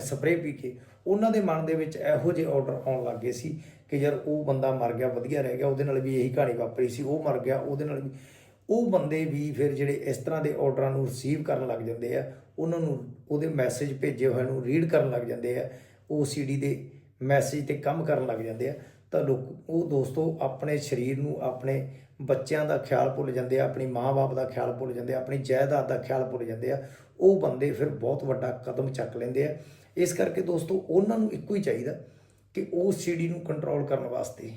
ਸਪਰੇਅ ਪੀ ਕੇ, ਉਹਨਾਂ ਦੇ ਮਨ ਦੇ ਵਿੱਚ ਇਹੋ ਜਿਹੇ ਆਰਡਰ ਆਉਣ ਲੱਗ ਗਏ ਸੀ ਕਿ ਯਾਰ ਉਹ ਬੰਦਾ ਮਰ ਗਿਆ, ਵਧੀਆ ਰਹਿ ਗਿਆ, ਉਹਦੇ ਨਾਲ ਵੀ ਇਹੀ ਕਹਾਣੀ ਵਾਪਰੀ ਸੀ, ਉਹ ਮਰ ਗਿਆ, ਉਹਦੇ ਨਾਲ ਵੀ ਉਹ ਬੰਦੇ ਵੀ ਫਿਰ ਜਿਹੜੇ ਇਸ ਤਰ੍ਹਾਂ ਦੇ ਆਰਡਰਾਂ ਨੂੰ ਰਿਸੀਵ ਕਰਨ ਲੱਗ ਜਾਂਦੇ ਆ, ਉਹਨਾਂ ਨੂੰ ਉਹਦੇ ਮੈਸੇਜ ਭੇਜੇ ਹੋਏ ਨੂੰ ਰੀਡ ਕਰਨ ਲੱਗ ਜਾਂਦੇ ਆ OCD ਦੇ ਮੈਸੇਜ ਤੇ ਕੰਮ ਕਰਨ ਲੱਗ ਜਾਂਦੇ ਆ ਤਾਂ ਲੋਕ, ਉਹ ਦੋਸਤੋ ਆਪਣੇ ਸਰੀਰ ਨੂੰ, ਆਪਣੇ ਬੱਚਿਆਂ ਦਾ ਖਿਆਲ ਭੁੱਲ ਜਾਂਦੇ ਆ, ਆਪਣੀ ਮਾਂ-ਬਾਪ ਦਾ ਖਿਆਲ ਭੁੱਲ ਜਾਂਦੇ ਆ, ਆਪਣੀ ਜਾਇਦਾਦ ਦਾ ਖਿਆਲ ਭੁੱਲ ਜਾਂਦੇ ਆ, ਉਹ ਬੰਦੇ ਫਿਰ ਬਹੁਤ ਵੱਡਾ ਕਦਮ ਚੱਕ ਲੈਂਦੇ ਆ। ਇਸ ਕਰਕੇ ਦੋਸਤੋ ਉਹਨਾਂ ਨੂੰ ਇੱਕੋ ਹੀ ਚਾਹੀਦਾ ਕਿ ਉਹ ਸੀਡੀ ਨੂੰ ਕੰਟਰੋਲ ਕਰਨ ਵਾਸਤੇ,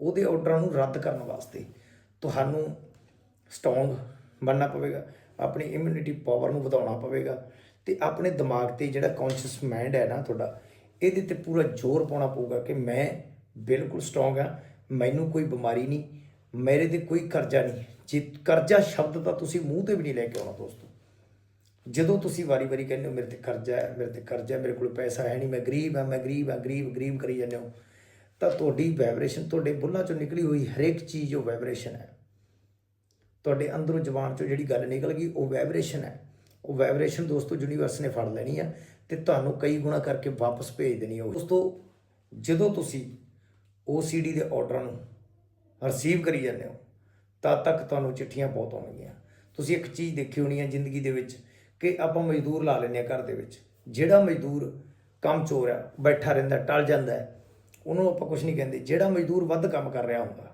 ਉਹਦੇ ਆਰਡਰਾਂ ਨੂੰ ਰੱਦ ਕਰਨ ਵਾਸਤੇ ਤੁਹਾਨੂੰ ਸਟਰੋਂਗ ਬਣਨਾ ਪਵੇਗਾ, ਆਪਣੀ ਇਮਿਊਨਿਟੀ ਪਾਵਰ ਨੂੰ ਵਧਾਉਣਾ ਪਵੇਗਾ ਤੇ ਆਪਣੇ ਦਿਮਾਗ ਤੇ ਜਿਹੜਾ ਕੌਨਸ਼ੀਅਸ ਮਾਈਂਡ ਹੈ ਨਾ ਤੁਹਾਡਾ, ਇਹਦੇ ਤੇ ਪੂਰਾ ਜ਼ੋਰ ਪਾਉਣਾ ਪਊਗਾ ਕਿ ਮੈਂ ਬਿਲਕੁਲ ਸਟਰੋਂਗ ਆ। ਮੈਨੂੰ ਕੋਈ ਬਿਮਾਰੀ ਨਹੀਂ, ਮੇਰੇ ਤੇ ਕੋਈ ਕਰਜ਼ਾ ਨਹੀਂ। ਜੇ ਕਰਜ਼ਾ ਸ਼ਬਦ ਤਾਂ ਤੁਸੀਂ ਮੂੰਹ ਤੇ ਵੀ ਨਹੀਂ ਲੈ ਕੇ ਆਉਣਾ ਦੋਸਤੋ। ਜਦੋਂ ਤੁਸੀਂ ਵਾਰੀ-ਵਾਰੀ ਕਹਿੰਦੇ ਹੋ, ਮੇਰੇ ਤੇ ਕਰਜ਼ਾ ਹੈ, ਮੇਰੇ ਤੇ ਕਰਜ਼ਾ ਮੇਰੇ ਕੋਲ ਪੈਸਾ ਹੈ ਨਹੀਂ, ਮੈਂ ਗਰੀਬ ਹਾਂ, ਮੈਂ ਗਰੀਬ ਹਾਂ, ਗਰੀਬ ਗਰੀਬ ਕਰੀ ਜਾਂਦੇ ਹੋ। ਤਾਂ ਤੁਹਾਡੀ ਵਾਈਬ੍ਰੇਸ਼ਨ ਤੁਹਾਡੇ ਬੁੱਲਾਂ ਚੋਂ ਨਿਕਲੀ ਹੋਈ ਹਰੇਕ ਚੀਜ਼ ਉਹ ਵਾਈਬ੍ਰੇਸ਼ਨ ਹੈ। ਤੁਹਾਡੇ ਅੰਦਰੋਂ ਜ਼ਬਾਨ ਚੋਂ ਜਿਹੜੀ ਗੱਲ ਨਿਕਲ ਗਈ, ਉਹ ਵਾਈਬ੍ਰੇਸ਼ਨ ਹੈ। ਉਹ ਵਾਈਬ੍ਰੇਸ਼ਨ ਦੋਸਤੋ ਯੂਨੀਵਰਸ ਨੇ ਫੜ ਲੈਣੀ ਆ ਤੇ ਤੁਹਾਨੂੰ ਕਈ ਗੁਣਾ ਕਰਕੇ ਵਾਪਸ ਭੇਜ ਦੇਣੀ ਹੈ ਦੋਸਤੋ, ਜਦੋਂ ਤੁਸੀਂ OCD ਦੇ ਆਰਡਰਾਂ ਨੂੰ ਰਿਸੀਵ ਕਰੀ ਜਾਂਦੇ ਹੋ, ਤਦ ਤੱਕ ਤੁਹਾਨੂੰ ਚਿੱਠੀਆਂ ਬਹੁਤ ਆਉਣਗੀਆਂ। ਤੁਸੀਂ ਇੱਕ ਚੀਜ਼ ਦੇਖੀ ਹੋਣੀ ਹੈ ਜ਼ਿੰਦਗੀ ਦੇ ਵਿੱਚ ਕਿ ਆਪਾਂ ਮਜ਼ਦੂਰ ਲਾ ਲੈਂਦੇ ਆ ਘਰ ਦੇ ਵਿੱਚ। ਜਿਹੜਾ ਮਜ਼ਦੂਰ ਕੰਮ ਚੋਰ ਆ ਬੈਠਾ ਰਹਿੰਦਾ, ਟਲ ਜਾਂਦਾ ਉਹਨੂੰ ਆਪਾਂ ਕੁਝ ਨਹੀਂ ਕਹਿੰਦੇ। ਜਿਹੜਾ ਮਜ਼ਦੂਰ ਵੱਧ ਕੰਮ ਕਰ ਰਿਹਾ ਹੁੰਦਾ,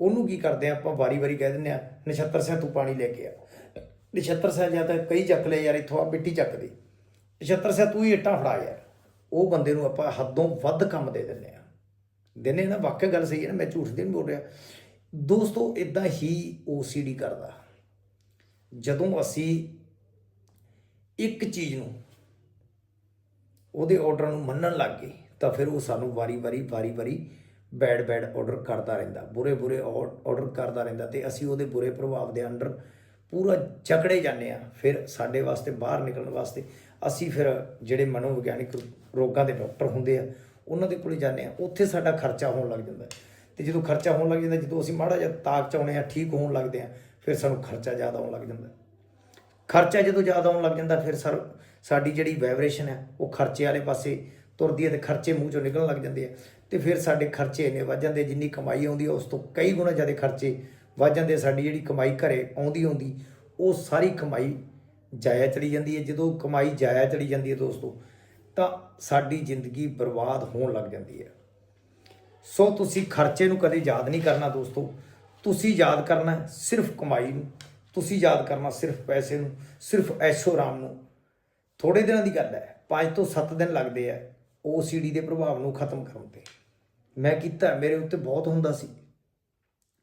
ਉਹਨੂੰ ਕੀ ਕਰਦੇ ਆ ਆਪਾਂ? ਵਾਰੀ-ਵਾਰੀ ਕਹਿ ਦਿੰਦੇ ਆ ਨਛੱਤਰ ਸਿਆ ਤੂੰ ਪਾਣੀ ਲੈ ਕੇ ਆ। ਨਛੱਤਰ ਸਿਆ ਜਾਂ ਤਾਂ ਕਈ ਚੱਕ ਲੈ ਯਾਰ, ਇੱਥੋਂ ਆ ਮਿੱਟੀ ਚੱਕ ਦੇ। 75 ਸੇ ਤੂੰ ਹੀ ਇੱਟਾਂ ਫੜਾ ਯਾਰ। ਉਹ ਬੰਦੇ ਨੂੰ ਆਪਾਂ ਹੱਦੋਂ ਵੱਧ ਕੰਮ ਦੇ ਦਿੰਦੇ ਆ ਦਿੰਦੇ ਨਾ ਵਾਕਿਆ ਗੱਲ ਸਹੀ ਹੈ ਨਾ, ਮੈਂ ਝੂਠ ਤੇ ਨਹੀਂ ਬੋਲ ਰਿਹਾ। ਦੋਸਤੋ ਇਦਾਂ ਹੀ OCD ਕਰਦਾ। ਜਦੋਂ ਅਸੀਂ ਇੱਕ ਚੀਜ਼ ਨੂੰ ਉਹਦੇ ਆਰਡਰ ਨੂੰ ਮੰਨਣ ਲੱਗ ਗਏ, ਤਾਂ ਫਿਰ ਉਹ ਸਾਨੂੰ ਵਾਰੀ-ਵਾਰੀ ਵਾਰੀ-ਵਾਰੀ ਬੈਡ ਬੈਡ ਆਰਡਰ ਕਰਦਾ ਰਹਿੰਦਾ। ਬੁਰੇ ਬੁਰੇ ਆਰਡਰ ਕਰਦਾ ਰਹਿੰਦਾ ਤੇ ਅਸੀਂ ਉਹਦੇ ਬੁਰੇ ਪ੍ਰਭਾਵ ਦੇ ਅੰਡਰ ਪੂਰਾ ਜਕੜੇ ਜਾਂਦੇ ਆ ਫਿਰ ਸਾਡੇ ਵਾਸਤੇ, ਬਾਹਰ ਨਿਕਲਣ ਵਾਸਤੇ ਅਸੀਂ ਫਿਰ ਜਿਹੜੇ ਮਨੋਵਿਗਿਆਨਿਕ ਰੋਗਾਂ ਦੇ ਡਾਕਟਰ ਹੁੰਦੇ ਆ ਉਹਨਾਂ ਦੇ ਕੋਲੇ ਜਾਂਦੇ ਆ ਉੱਥੇ ਸਾਡਾ ਖਰਚਾ ਹੋਣ ਲੱਗ ਜਾਂਦਾ ਤੇ ਜਦੋਂ ਖਰਚਾ ਹੋਣ ਲੱਗ ਜਾਂਦਾ ਜਦੋਂ ਅਸੀਂ ਮਾੜਾ ਜਿਹਾ ਤਾਕ ਚ ਆਉਣੇ ਆ ਠੀਕ ਹੋਣ ਲੱਗਦੇ ਆ ਫਿਰ ਸਾਨੂੰ ਖਰਚਾ ਜ਼ਿਆਦਾ ਆਉਣ ਲੱਗ ਜਾਂਦਾ ਖਰਚਾ ਜਦੋਂ ਜ਼ਿਆਦਾ ਆਉਣ ਲੱਗ ਜਾਂਦਾ, ਫਿਰ ਸਰ ਸਾਡੀ ਜਿਹੜੀ ਵਾਈਬ੍ਰੇਸ਼ਨ ਹੈ, ਉਹ ਖਰਚੇ ਵਾਲੇ ਪਾਸੇ ਤੁਰਦੀ ਹੈ ਤੇ ਖਰਚੇ ਮੂੰਹ ਚੋਂ ਨਿਕਲਣ ਲੱਗ ਜਾਂਦੇ ਆ। ਤੇ ਫਿਰ ਸਾਡੇ ਖਰਚੇ ਇੰਨੇ ਵੱਧ ਜਾਂਦੇ, ਜਿੰਨੀ ਕਮਾਈ ਆਉਂਦੀ ਹੈ, ਉਸ ਤੋਂ ਕਈ ਗੁਣਾ ਜ਼ਿਆਦਾ ਖਰਚੇ ਵੱਧ ਜਾਂਦੇ ਆ। ਸਾਡੀ ਜਿਹੜੀ ਕਮਾਈ ਘਰੇ ਆਉਂਦੀ ਆਉਂਦੀ, ਉਹ ਸਾਰੀ ਕਮਾਈ ਜਾਇਆ ਚਲੀ ਜਾਂਦੀ ਹੈ। ਜਦੋਂ ਕਮਾਈ ਜਾਇਆ ਚਲੀ ਜਾਂਦੀ ਹੈ ਦੋਸਤੋ ਤਾਂ ਸਾਡੀ ਜ਼ਿੰਦਗੀ ਬਰਬਾਦ ਹੋਣ ਲੱਗ ਜਾਂਦੀ ਹੈ। ਸੋ ਤੁਸੀਂ ਖਰਚੇ ਨੂੰ ਕਦੇ ਯਾਦ ਨਹੀਂ ਕਰਨਾ ਦੋਸਤੋ। ਤੁਸੀਂ ਯਾਦ ਕਰਨਾ ਸਿਰਫ ਕਮਾਈ ਨੂੰ। ਤੁਸੀਂ ਯਾਦ ਕਰਨਾ ਸਿਰਫ ਪੈਸੇ ਨੂੰ, ਸਿਰਫ ਐਸ਼ੋ ਆਰਾਮ ਨੂੰ। ਥੋੜੇ ਦਿਨਾਂ ਦੀ ਗੱਲ ਹੈ 5 ਤੋਂ 7 ਦਿਨ ਲੱਗਦੇ ਆ OCD ਦੇ ਪ੍ਰਭਾਵ ਨੂੰ ਖਤਮ ਕਰਨ ਤੇ। ਮੈਂ ਕੀਤਾ ਮੇਰੇ ਉੱਤੇ ਬਹੁਤ ਹੁੰਦਾ ਸੀ।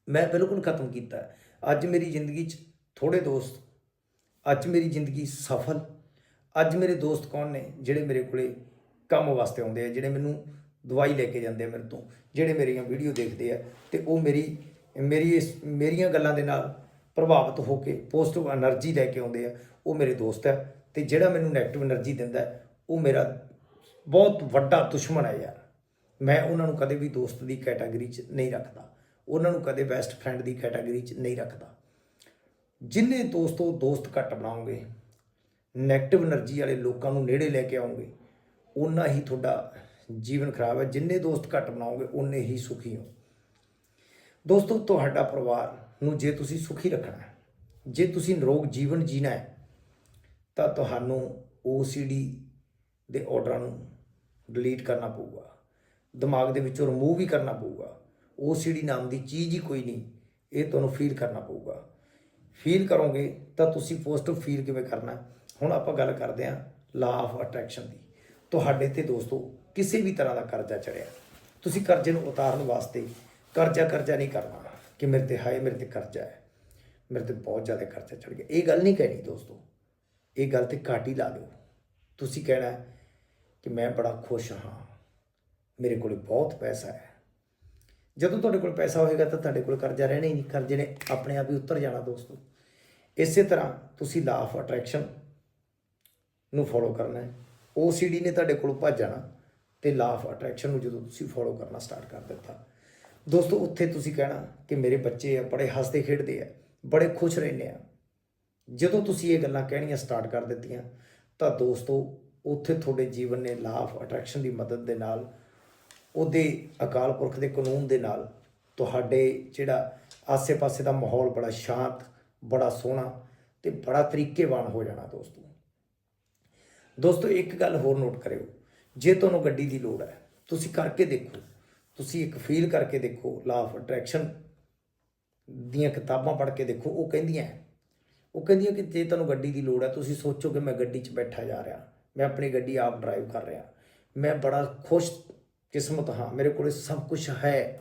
ਮੈਂ ਬਿਲਕੁਲ ਖਤਮ ਕੀਤਾ ਅੱਜ ਮੇਰੀ ਜ਼ਿੰਦਗੀ 'ਚ ਥੋੜੇ ਦੋਸਤ, ਅੱਜ ਮੇਰੀ ਜ਼ਿੰਦਗੀ ਸਫਲ ਅੱਜ ਮੇਰੇ ਦੋਸਤ ਕੌਣ ਨੇ ਜਿਹੜੇ ਮੇਰੇ ਕੋਲੇ ਕੰਮ ਵਾਸਤੇ ਆਉਂਦੇ ਆ, ਜਿਹੜੇ ਮੈਨੂੰ ਦਵਾਈ ਲੈ ਕੇ ਜਾਂਦੇ ਆ ਮੇਰੇ ਤੋਂ, ਜਿਹੜੇ ਮੇਰੀਆਂ ਵੀਡੀਓ ਦੇਖਦੇ ਆ ਤੇ ਉਹ ਮੇਰੀ ਮੇਰੀ ਇਸ, ਮੇਰੀਆਂ ਗੱਲਾਂ ਦੇ ਨਾਲ ਪ੍ਰਭਾਵਿਤ ਹੋ ਕੇ ਪੋਜ਼ਿਟਿਵ એનર્ਜੀ ਲੈ ਕੇ ਆਉਂਦੇ ਆ, ਉਹ ਮੇਰੇ ਦੋਸਤ ਹੈ ਤੇ ਜਿਹੜਾ ਮੈਨੂੰ ਨੈਗੇਟਿਵ એનર્ਜੀ ਦਿੰਦਾ ਉਹ ਮੇਰਾ ਬਹੁਤ ਵੱਡਾ ਦੁਸ਼ਮਣ ਹੈ ਯਾਰ। ਮੈਂ ਉਹਨਾਂ ਨੂੰ ਕਦੇ ਵੀ ਦੋਸਤ ਦੀ ਕੈਟਾਗਰੀ 'ਚ ਨਹੀਂ ਰੱਖਦਾ, ਉਹਨਾਂ ਨੂੰ ਕਦੇ ਬੈਸਟ ਫਰੈਂਡ ਦੀ ਕੈਟਾਗਰੀ 'ਚ ਨਹੀਂ ਰੱਖਦਾ। ਜਿੰਨੇ ਦੋਸਤੋ, ਦੋਸਤ ਘੱਟ ਬਣਾਉਂਗੇ 네ਗੇਟਿਵ એનર્ਜੀ ਵਾਲੇ ਲੋਕਾਂ ਨੂੰ ਨੇੜੇ ਲੈ ਕੇ ਆਉਂਗੇ ਉਨਾ ਹੀ ਤੁਹਾਡਾ ਜੀਵਨ ਖਰਾਬ ਹੈ, ਜਿੰਨੇ ਦੋਸਤ ਘੱਟ ਬਣਾਓਗੇ ਉਨੇ ਹੀ ਸੁਖੀ ਹੋ। ਦੋਸਤੋ, ਤੁਹਾਡਾ ਪਰਿਵਾਰ ਨੂੰ ਜੇ ਤੁਸੀਂ ਸੁਖੀ ਰੱਖਣਾ ਹੈ, ਜੇ ਤੁਸੀਂ ਨਰੋਗ ਜੀਵਨ ਜੀਣਾ ਹੈ, ਤਾਂ ਤੁਹਾਨੂੰ OCD ਦੇ ਆਰਡਰਾਂ ਨੂੰ ਡਿਲੀਟ ਕਰਨਾ ਪਊਗਾ। ਦਿਮਾਗ ਦੇ ਵਿੱਚੋਂ ਰਿਮੂਵ ਹੀ ਕਰਨਾ ਪਊਗਾ। OCD ਨਾਮ ਦੀ ਚੀਜ਼ ਹੀ ਕੋਈ ਨਹੀਂ, ਇਹ ਤੁਹਾਨੂੰ ਫੀਲ ਕਰਨਾ ਪਊਗਾ। ਫੀਲ ਕਰੋਗੇ ਤਾਂ ਤੁਸੀਂ ਪੋਜ਼ਿਟਿਵ ਫੀਲ ਕਿਵੇਂ ਕਰਨਾ ਹੁਣ ਆਪਾਂ ਗੱਲ ਕਰਦੇ ਹਾਂ ਲਾ ਆਫ ਅਟਰੈਕਸ਼ਨ ਦੀ। ਤੁਹਾਡੇ ਤੇ ਦੋਸਤੋ ਕਿਸੇ ਵੀ ਤਰ੍ਹਾਂ ਦਾ ਕਰਜ਼ਾ ਚੜਿਆ। ਤੁਸੀਂ ਕਰਜ਼ੇ ਨੂੰ ਉਤਾਰਨ ਵਾਸਤੇ ਕਰਜ਼ਾ ਕਰਜ਼ਾ ਨਹੀਂ ਕਰਨਾ ਕਿ ਮੇਰੇ ਤੇ ਹਾਏ, ਮੇਰੇ ਤੇ ਕਰਜ਼ਾ ਹੈ। ਮੇਰੇ ਤੇ ਬਹੁਤ ਜ਼ਿਆਦਾ ਕਰਜ਼ਾ ਚੜ ਗਿਆ। ਇਹ ਗੱਲ ਨਹੀਂ ਕਹਿਣੀ ਦੋਸਤੋ। ਇਹ ਗੱਲ ਤੇ ਘਾਟ ਹੀ ਲਾ ਲਓ ਤੁਸੀਂ ਕਹਿਣਾ ਕਿ ਮੈਂ ਬੜਾ ਖੁਸ਼ ਹਾਂ। ਮੇਰੇ ਕੋਲ ਬਹੁਤ ਪੈਸਾ ਹੈ। ਜਦੋਂ ਤੁਹਾਡੇ ਕੋਲ ਪੈਸਾ ਹੋਏਗਾ ਤਾਂ ਤੁਹਾਡੇ ਕੋਲ ਕਰਜ਼ਾ ਰਹਿਣਾ ਹੀ ਨਹੀਂ। ਕਰਜ਼ੇ ਨੇ ਆਪਣੇ ਆਪ ਹੀ ਉਤਰ ਜਾਣਾ ਦੋਸਤੋ। ਇਸੇ ਤਰ੍ਹਾਂ ਤੁਸੀਂ ਲਾ ਆਫ ਅਟਰੈਕਸ਼ਨ ਨੂੰ ਫੋਲੋ ਕਰਨਾ ਹੈ। OCD ਨੇ ਤੁਹਾਡੇ ਕੋਲ ਭੱਜ ਜਾਣਾ ਤੇ ਲਾ ਆਫ ਅਟਰੈਕਸ਼ਨ ਨੂੰ ਜਦੋਂ ਤੁਸੀਂ ਫੋਲੋ ਕਰਨਾ ਸਟਾਰਟ ਕਰ ਦਿੱਤਾ। ਦੋਸਤੋ, ਉੱਥੇ ਤੁਸੀਂ ਕਹਿਣਾ ਕਿ ਮੇਰੇ ਬੱਚੇ ਆ, ਬੜੇ ਹੱਸਦੇ ਖੇਡਦੇ ਆ, ਬੜੇ ਖੁਸ਼ ਰਹਿੰਦੇ ਆ। ਜਦੋਂ ਤੁਸੀਂ ਇਹ ਗੱਲਾਂ ਕਹਿਣੀਆਂ ਸਟਾਰਟ ਕਰ ਦਿੱਤੀਆਂ, ਤਾਂ ਦੋਸਤੋ, ਉੱਥੇ ਤੁਹਾਡੇ ਜੀਵਨ ਨੇ ਲਾ ਆਫ ਅਟਰੈਕਸ਼ਨ ਦੀ ਮਦਦ ਦੇ ਨਾਲ, ਉਹਦੇ ਅਕਾਲ ਪੁਰਖ ਦੇ ਕਾਨੂੰਨ ਦੇ ਨਾਲ, ਤੁਹਾਡੇ ਜਿਹੜਾ ਆਸੇ-ਪਾਸੇ ਦਾ ਮਾਹੌਲ ਬੜਾ ਸ਼ਾਂਤ, ਬੜਾ ਸੋਹਣਾ ਤੇ ਬੜਾ ਤਰੀਕੇਵਾਨ ਹੋ ਜਾਣਾ ਦੋਸਤੋ। ਦੋਸਤੋ, ਇੱਕ ਗੱਲ ਹੋਰ ਨੋਟ ਕਰਿਓ। ਜੇ ਤੁਹਾਨੂੰ ਗੱਡੀ ਦੀ ਲੋੜ ਹੈ, ਤੁਸੀਂ ਕਰਕੇ ਦੇਖੋ। ਤੁਸੀਂ ਇੱਕ ਫੀਲ ਕਰਕੇ ਦੇਖੋ ਲਾ ਆਫ ਅਟਰੈਕਸ਼ਨ ਦੀਆਂ ਕਿਤਾਬਾਂ ਪੜ੍ਹ ਕੇ ਦੇਖੋ, ਉਹ ਕਹਿੰਦੀਆਂ ਉਹ ਕਹਿੰਦੀਆਂ ਕਿ ਜੇ ਤੁਹਾਨੂੰ ਗੱਡੀ ਦੀ ਲੋੜ ਹੈ, ਤੁਸੀਂ ਸੋਚੋ ਕਿ ਮੈਂ ਗੱਡੀ 'ਚ ਬੈਠਾ ਜਾ ਰਿਹਾ, ਮੈਂ ਆਪਣੀ ਗੱਡੀ ਆਪ ਡਰਾਈਵ ਕਰ ਰਿਹਾ। ਮੈਂ ਬੜਾ ਖੁਸ਼ ਕਿਸਮਤ ਹਾਂ, ਮੇਰੇ ਕੋਲ ਸਭ ਕੁਝ ਹੈ।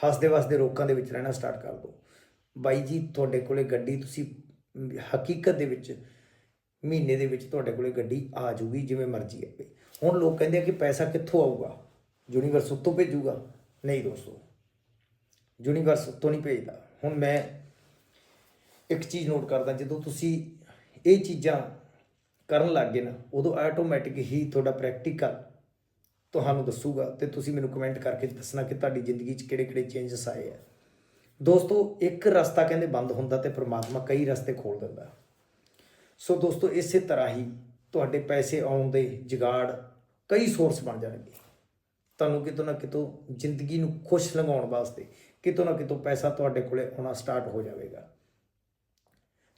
ਹੱਸਦੇ ਵਸਦੇ ਰੋਕਾਂ ਦੇ ਵਿੱਚ ਰਹਿਣਾ ਸਟਾਰਟ ਕਰ ਦਿਓ। ਬਾਈ ਜੀ, ਤੁਹਾਡੇ ਕੋਲੇ ਗੱਡੀ ਤੁਸੀਂ, ਹਕੀਕਤ ਦੇ ਵਿੱਚ ਮਹੀਨੇ ਦੇ ਵਿੱਚ ਤੁਹਾਡੇ ਕੋਲੇ ਗੱਡੀ ਆ ਜੂਗੀ ਜਿਵੇਂ ਮਰਜ਼ੀ ਆਵੇ ਹੁਣ ਲੋਕ ਕਹਿੰਦੇ ਆ ਕਿ ਪੈਸਾ ਕਿੱਥੋਂ ਆਊਗਾ? ਯੂਨੀਵਰਸ ਉੱਤੋਂ ਭੇਜੂਗਾ? ਨਹੀਂ ਦੋਸਤੋ। ਯੂਨੀਵਰਸ ਉੱਤੋਂ ਨਹੀਂ ਭੇਜਦਾ। ਹੁਣ ਮੈਂ ਇੱਕ ਚੀਜ਼ ਨੋਟ ਕਰਦਾ, ਜਦੋਂ ਤੁਸੀਂ ਇਹ ਚੀਜ਼ਾਂ ਕਰਨ ਲੱਗ ਗਏ ਨਾ, ਉਦੋਂ ਆਟੋਮੈਟਿਕ ਹੀ ਤੁਹਾਡਾ ਪ੍ਰੈਕਟੀਕਲ ਤੁਹਾਨੂੰ ਦੱਸੂਗਾ ਤੇ ਤੁਸੀਂ ਮੈਨੂੰ ਕਮੈਂਟ ਕਰਕੇ ਦੱਸਣਾ ਕਿ ਤੁਹਾਡੀ ਜ਼ਿੰਦਗੀ 'ਚ ਕਿਹੜੇ-ਕਿਹੜੇ ਚੇਂਜਸ ਆਏ ਆ। ਦੋਸਤੋ, ਇੱਕ ਰਸਤਾ ਕਹਿੰਦੇ ਬੰਦ ਹੁੰਦਾ ਤੇ ਪ੍ਰਮਾਤਮਾ ਕਈ ਰਸਤੇ ਖੋਲ ਦਿੰਦਾ। ਸੋ ਦੋਸਤੋ, ਇਸੇ ਤਰ੍ਹਾਂ ਹੀ ਤੁਹਾਡੇ ਪੈਸੇ ਆਉਣ ਦੇ ਜਗਾੜ ਕਈ ਸੋਰਸ ਬਣ ਜਾਣਗੇ। ਤੁਹਾਨੂੰ ਕਿਤੋਂ ਨਾ ਕਿਤੋਂ ਜ਼ਿੰਦਗੀ ਨੂੰ ਖੁਸ਼ ਲੰਘਾਉਣ ਵਾਸਤੇ ਕਿਤੋਂ ਨਾ ਕਿਤੋਂ ਪੈਸਾ ਤੁਹਾਡੇ ਕੋਲੇ ਆਉਣਾ ਸਟਾਰਟ ਹੋ ਜਾਵੇਗਾ।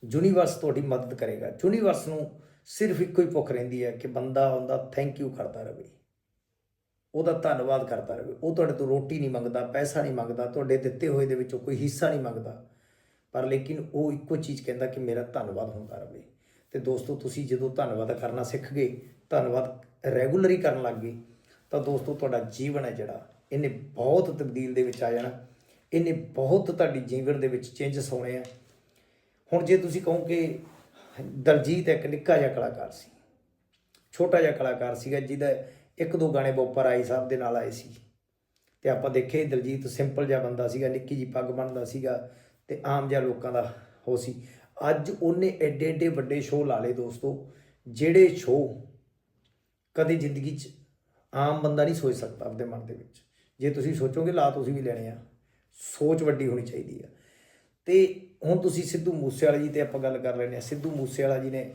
ਯੂਨੀਵਰਸ ਤੁਹਾਡੀ ਮਦਦ ਕਰੇਗਾ। ਯੂਨੀਵਰਸ ਨੂੰ ਸਿਰਫ ਇੱਕੋ ਹੀ ਭੁੱਖ ਰਹਿੰਦੀ ਹੈ ਕਿ ਬੰਦਾ ਉਹਦਾ ਥੈਂਕ ਯੂ ਕਰਦਾ ਰਹੇ। ਉਹਦਾ ਧੰਨਵਾਦ ਕਰਦਾ ਰਹੇ। ਉਹ ਤੁਹਾਡੇ ਤੋਂ ਰੋਟੀ ਨਹੀਂ ਮੰਗਦਾ, ਪੈਸਾ ਨਹੀਂ ਮੰਗਦਾ, ਤੁਹਾਡੇ ਦਿੱਤੇ ਹੋਏ ਦੇ ਵਿੱਚੋਂ ਕੋਈ ਹਿੱਸਾ ਨਹੀਂ ਮੰਗਦਾ। ਪਰ ਲੇਕਿਨ ਉਹ ਇੱਕੋ ਚੀਜ਼ ਕਹਿੰਦਾ ਕਿ ਮੇਰਾ ਧੰਨਵਾਦ ਹੁੰਦਾ ਰਹੇ। ਤੇ ਦੋਸਤੋ, ਤੁਸੀਂ ਜਦੋਂ ਧੰਨਵਾਦ ਕਰਨਾ ਸਿੱਖ ਗਏ, ਧੰਨਵਾਦ ਰੈਗੂਲਰ ਹੀ ਕਰਨ ਲੱਗ ਗਏ, ਤਾਂ ਦੋਸਤੋ, ਤੁਹਾਡਾ ਜੀਵਨ ਹੈ ਜਿਹੜਾ, ਇਹਨੇ ਬਹੁਤ ਤਬਦੀਲ ਦੇ ਵਿੱਚ ਆ ਜਾਣਾ। ਇਹਨੇ ਬਹੁਤ ਤੁਹਾਡੀ ਜੀਵਨ ਦੇ ਵਿੱਚ ਚੇਂਜਸ ਹੋਣੇ ਆ। ਹੁਣ ਜੇ ਤੁਸੀਂ ਕਹੋ ਕਿ ਦਲਜੀਤ ਇੱਕ ਨਿੱਕਾ ਜਿਹਾ ਕਲਾਕਾਰ ਸੀ, ਛੋਟਾ ਜਿਹਾ ਕਲਾਕਾਰ ਸੀਗਾ, ਜਿਹਦਾ ਇੱਕ ਦੋ ਗਾਣੇ ਬੋਪਰ ਆਈ ਸਾਹਿਬ ਦੇ ਨਾਲ ਆਏ ਸੀ। ਤੇ ਆਪਾਂ ਦੇਖੇ ਦਲਜੀਤ ਸਿੰਪਲ ਜਿਹਾ ਬੰਦਾ ਸੀਗਾ, ਨਿੱਕੀ ਜੀ ਪੱਗ ਬੰਨਦਾ ਸੀਗਾ, ਤੇ ਆਮ ਜਿਹਾ ਲੋਕਾਂ ਦਾ ਹੋ ਸੀ। ਅੱਜ ਉਹਨੇ ਐਡੇ ਐਡੇ ਵੱਡੇ ਸ਼ੋਅ ਲਾ ਲਏ ਦੋਸਤੋ, ਜਿਹੜੇ ਸ਼ੋਅ ਕਦੇ ਜ਼ਿੰਦਗੀ 'ਚ ਆਮ ਬੰਦਾ ਨਹੀਂ ਸੋਚ ਸਕਦਾ ਆਪਣੇ ਮਨ ਦੇ ਵਿੱਚ। ਜੇ ਤੁਸੀਂ ਸੋਚੋਗੇ ਲਾ ਤੁਸੀਂ ਵੀ ਲੈਣੇ ਆ। ਸੋਚ ਵੱਡੀ ਹੋਣੀ ਚਾਹੀਦੀ ਆ। ਤੇ ਹੁਣ ਤੁਸੀਂ ਸਿੱਧੂ ਮੂਸੇਵਾਲਾ ਜੀ ਤੇ ਆਪਾਂ ਗੱਲ ਕਰ ਲੈਂਦੇ ਆ। ਸਿੱਧੂ ਮੂਸੇਵਾਲਾ ਜੀ ਨੇ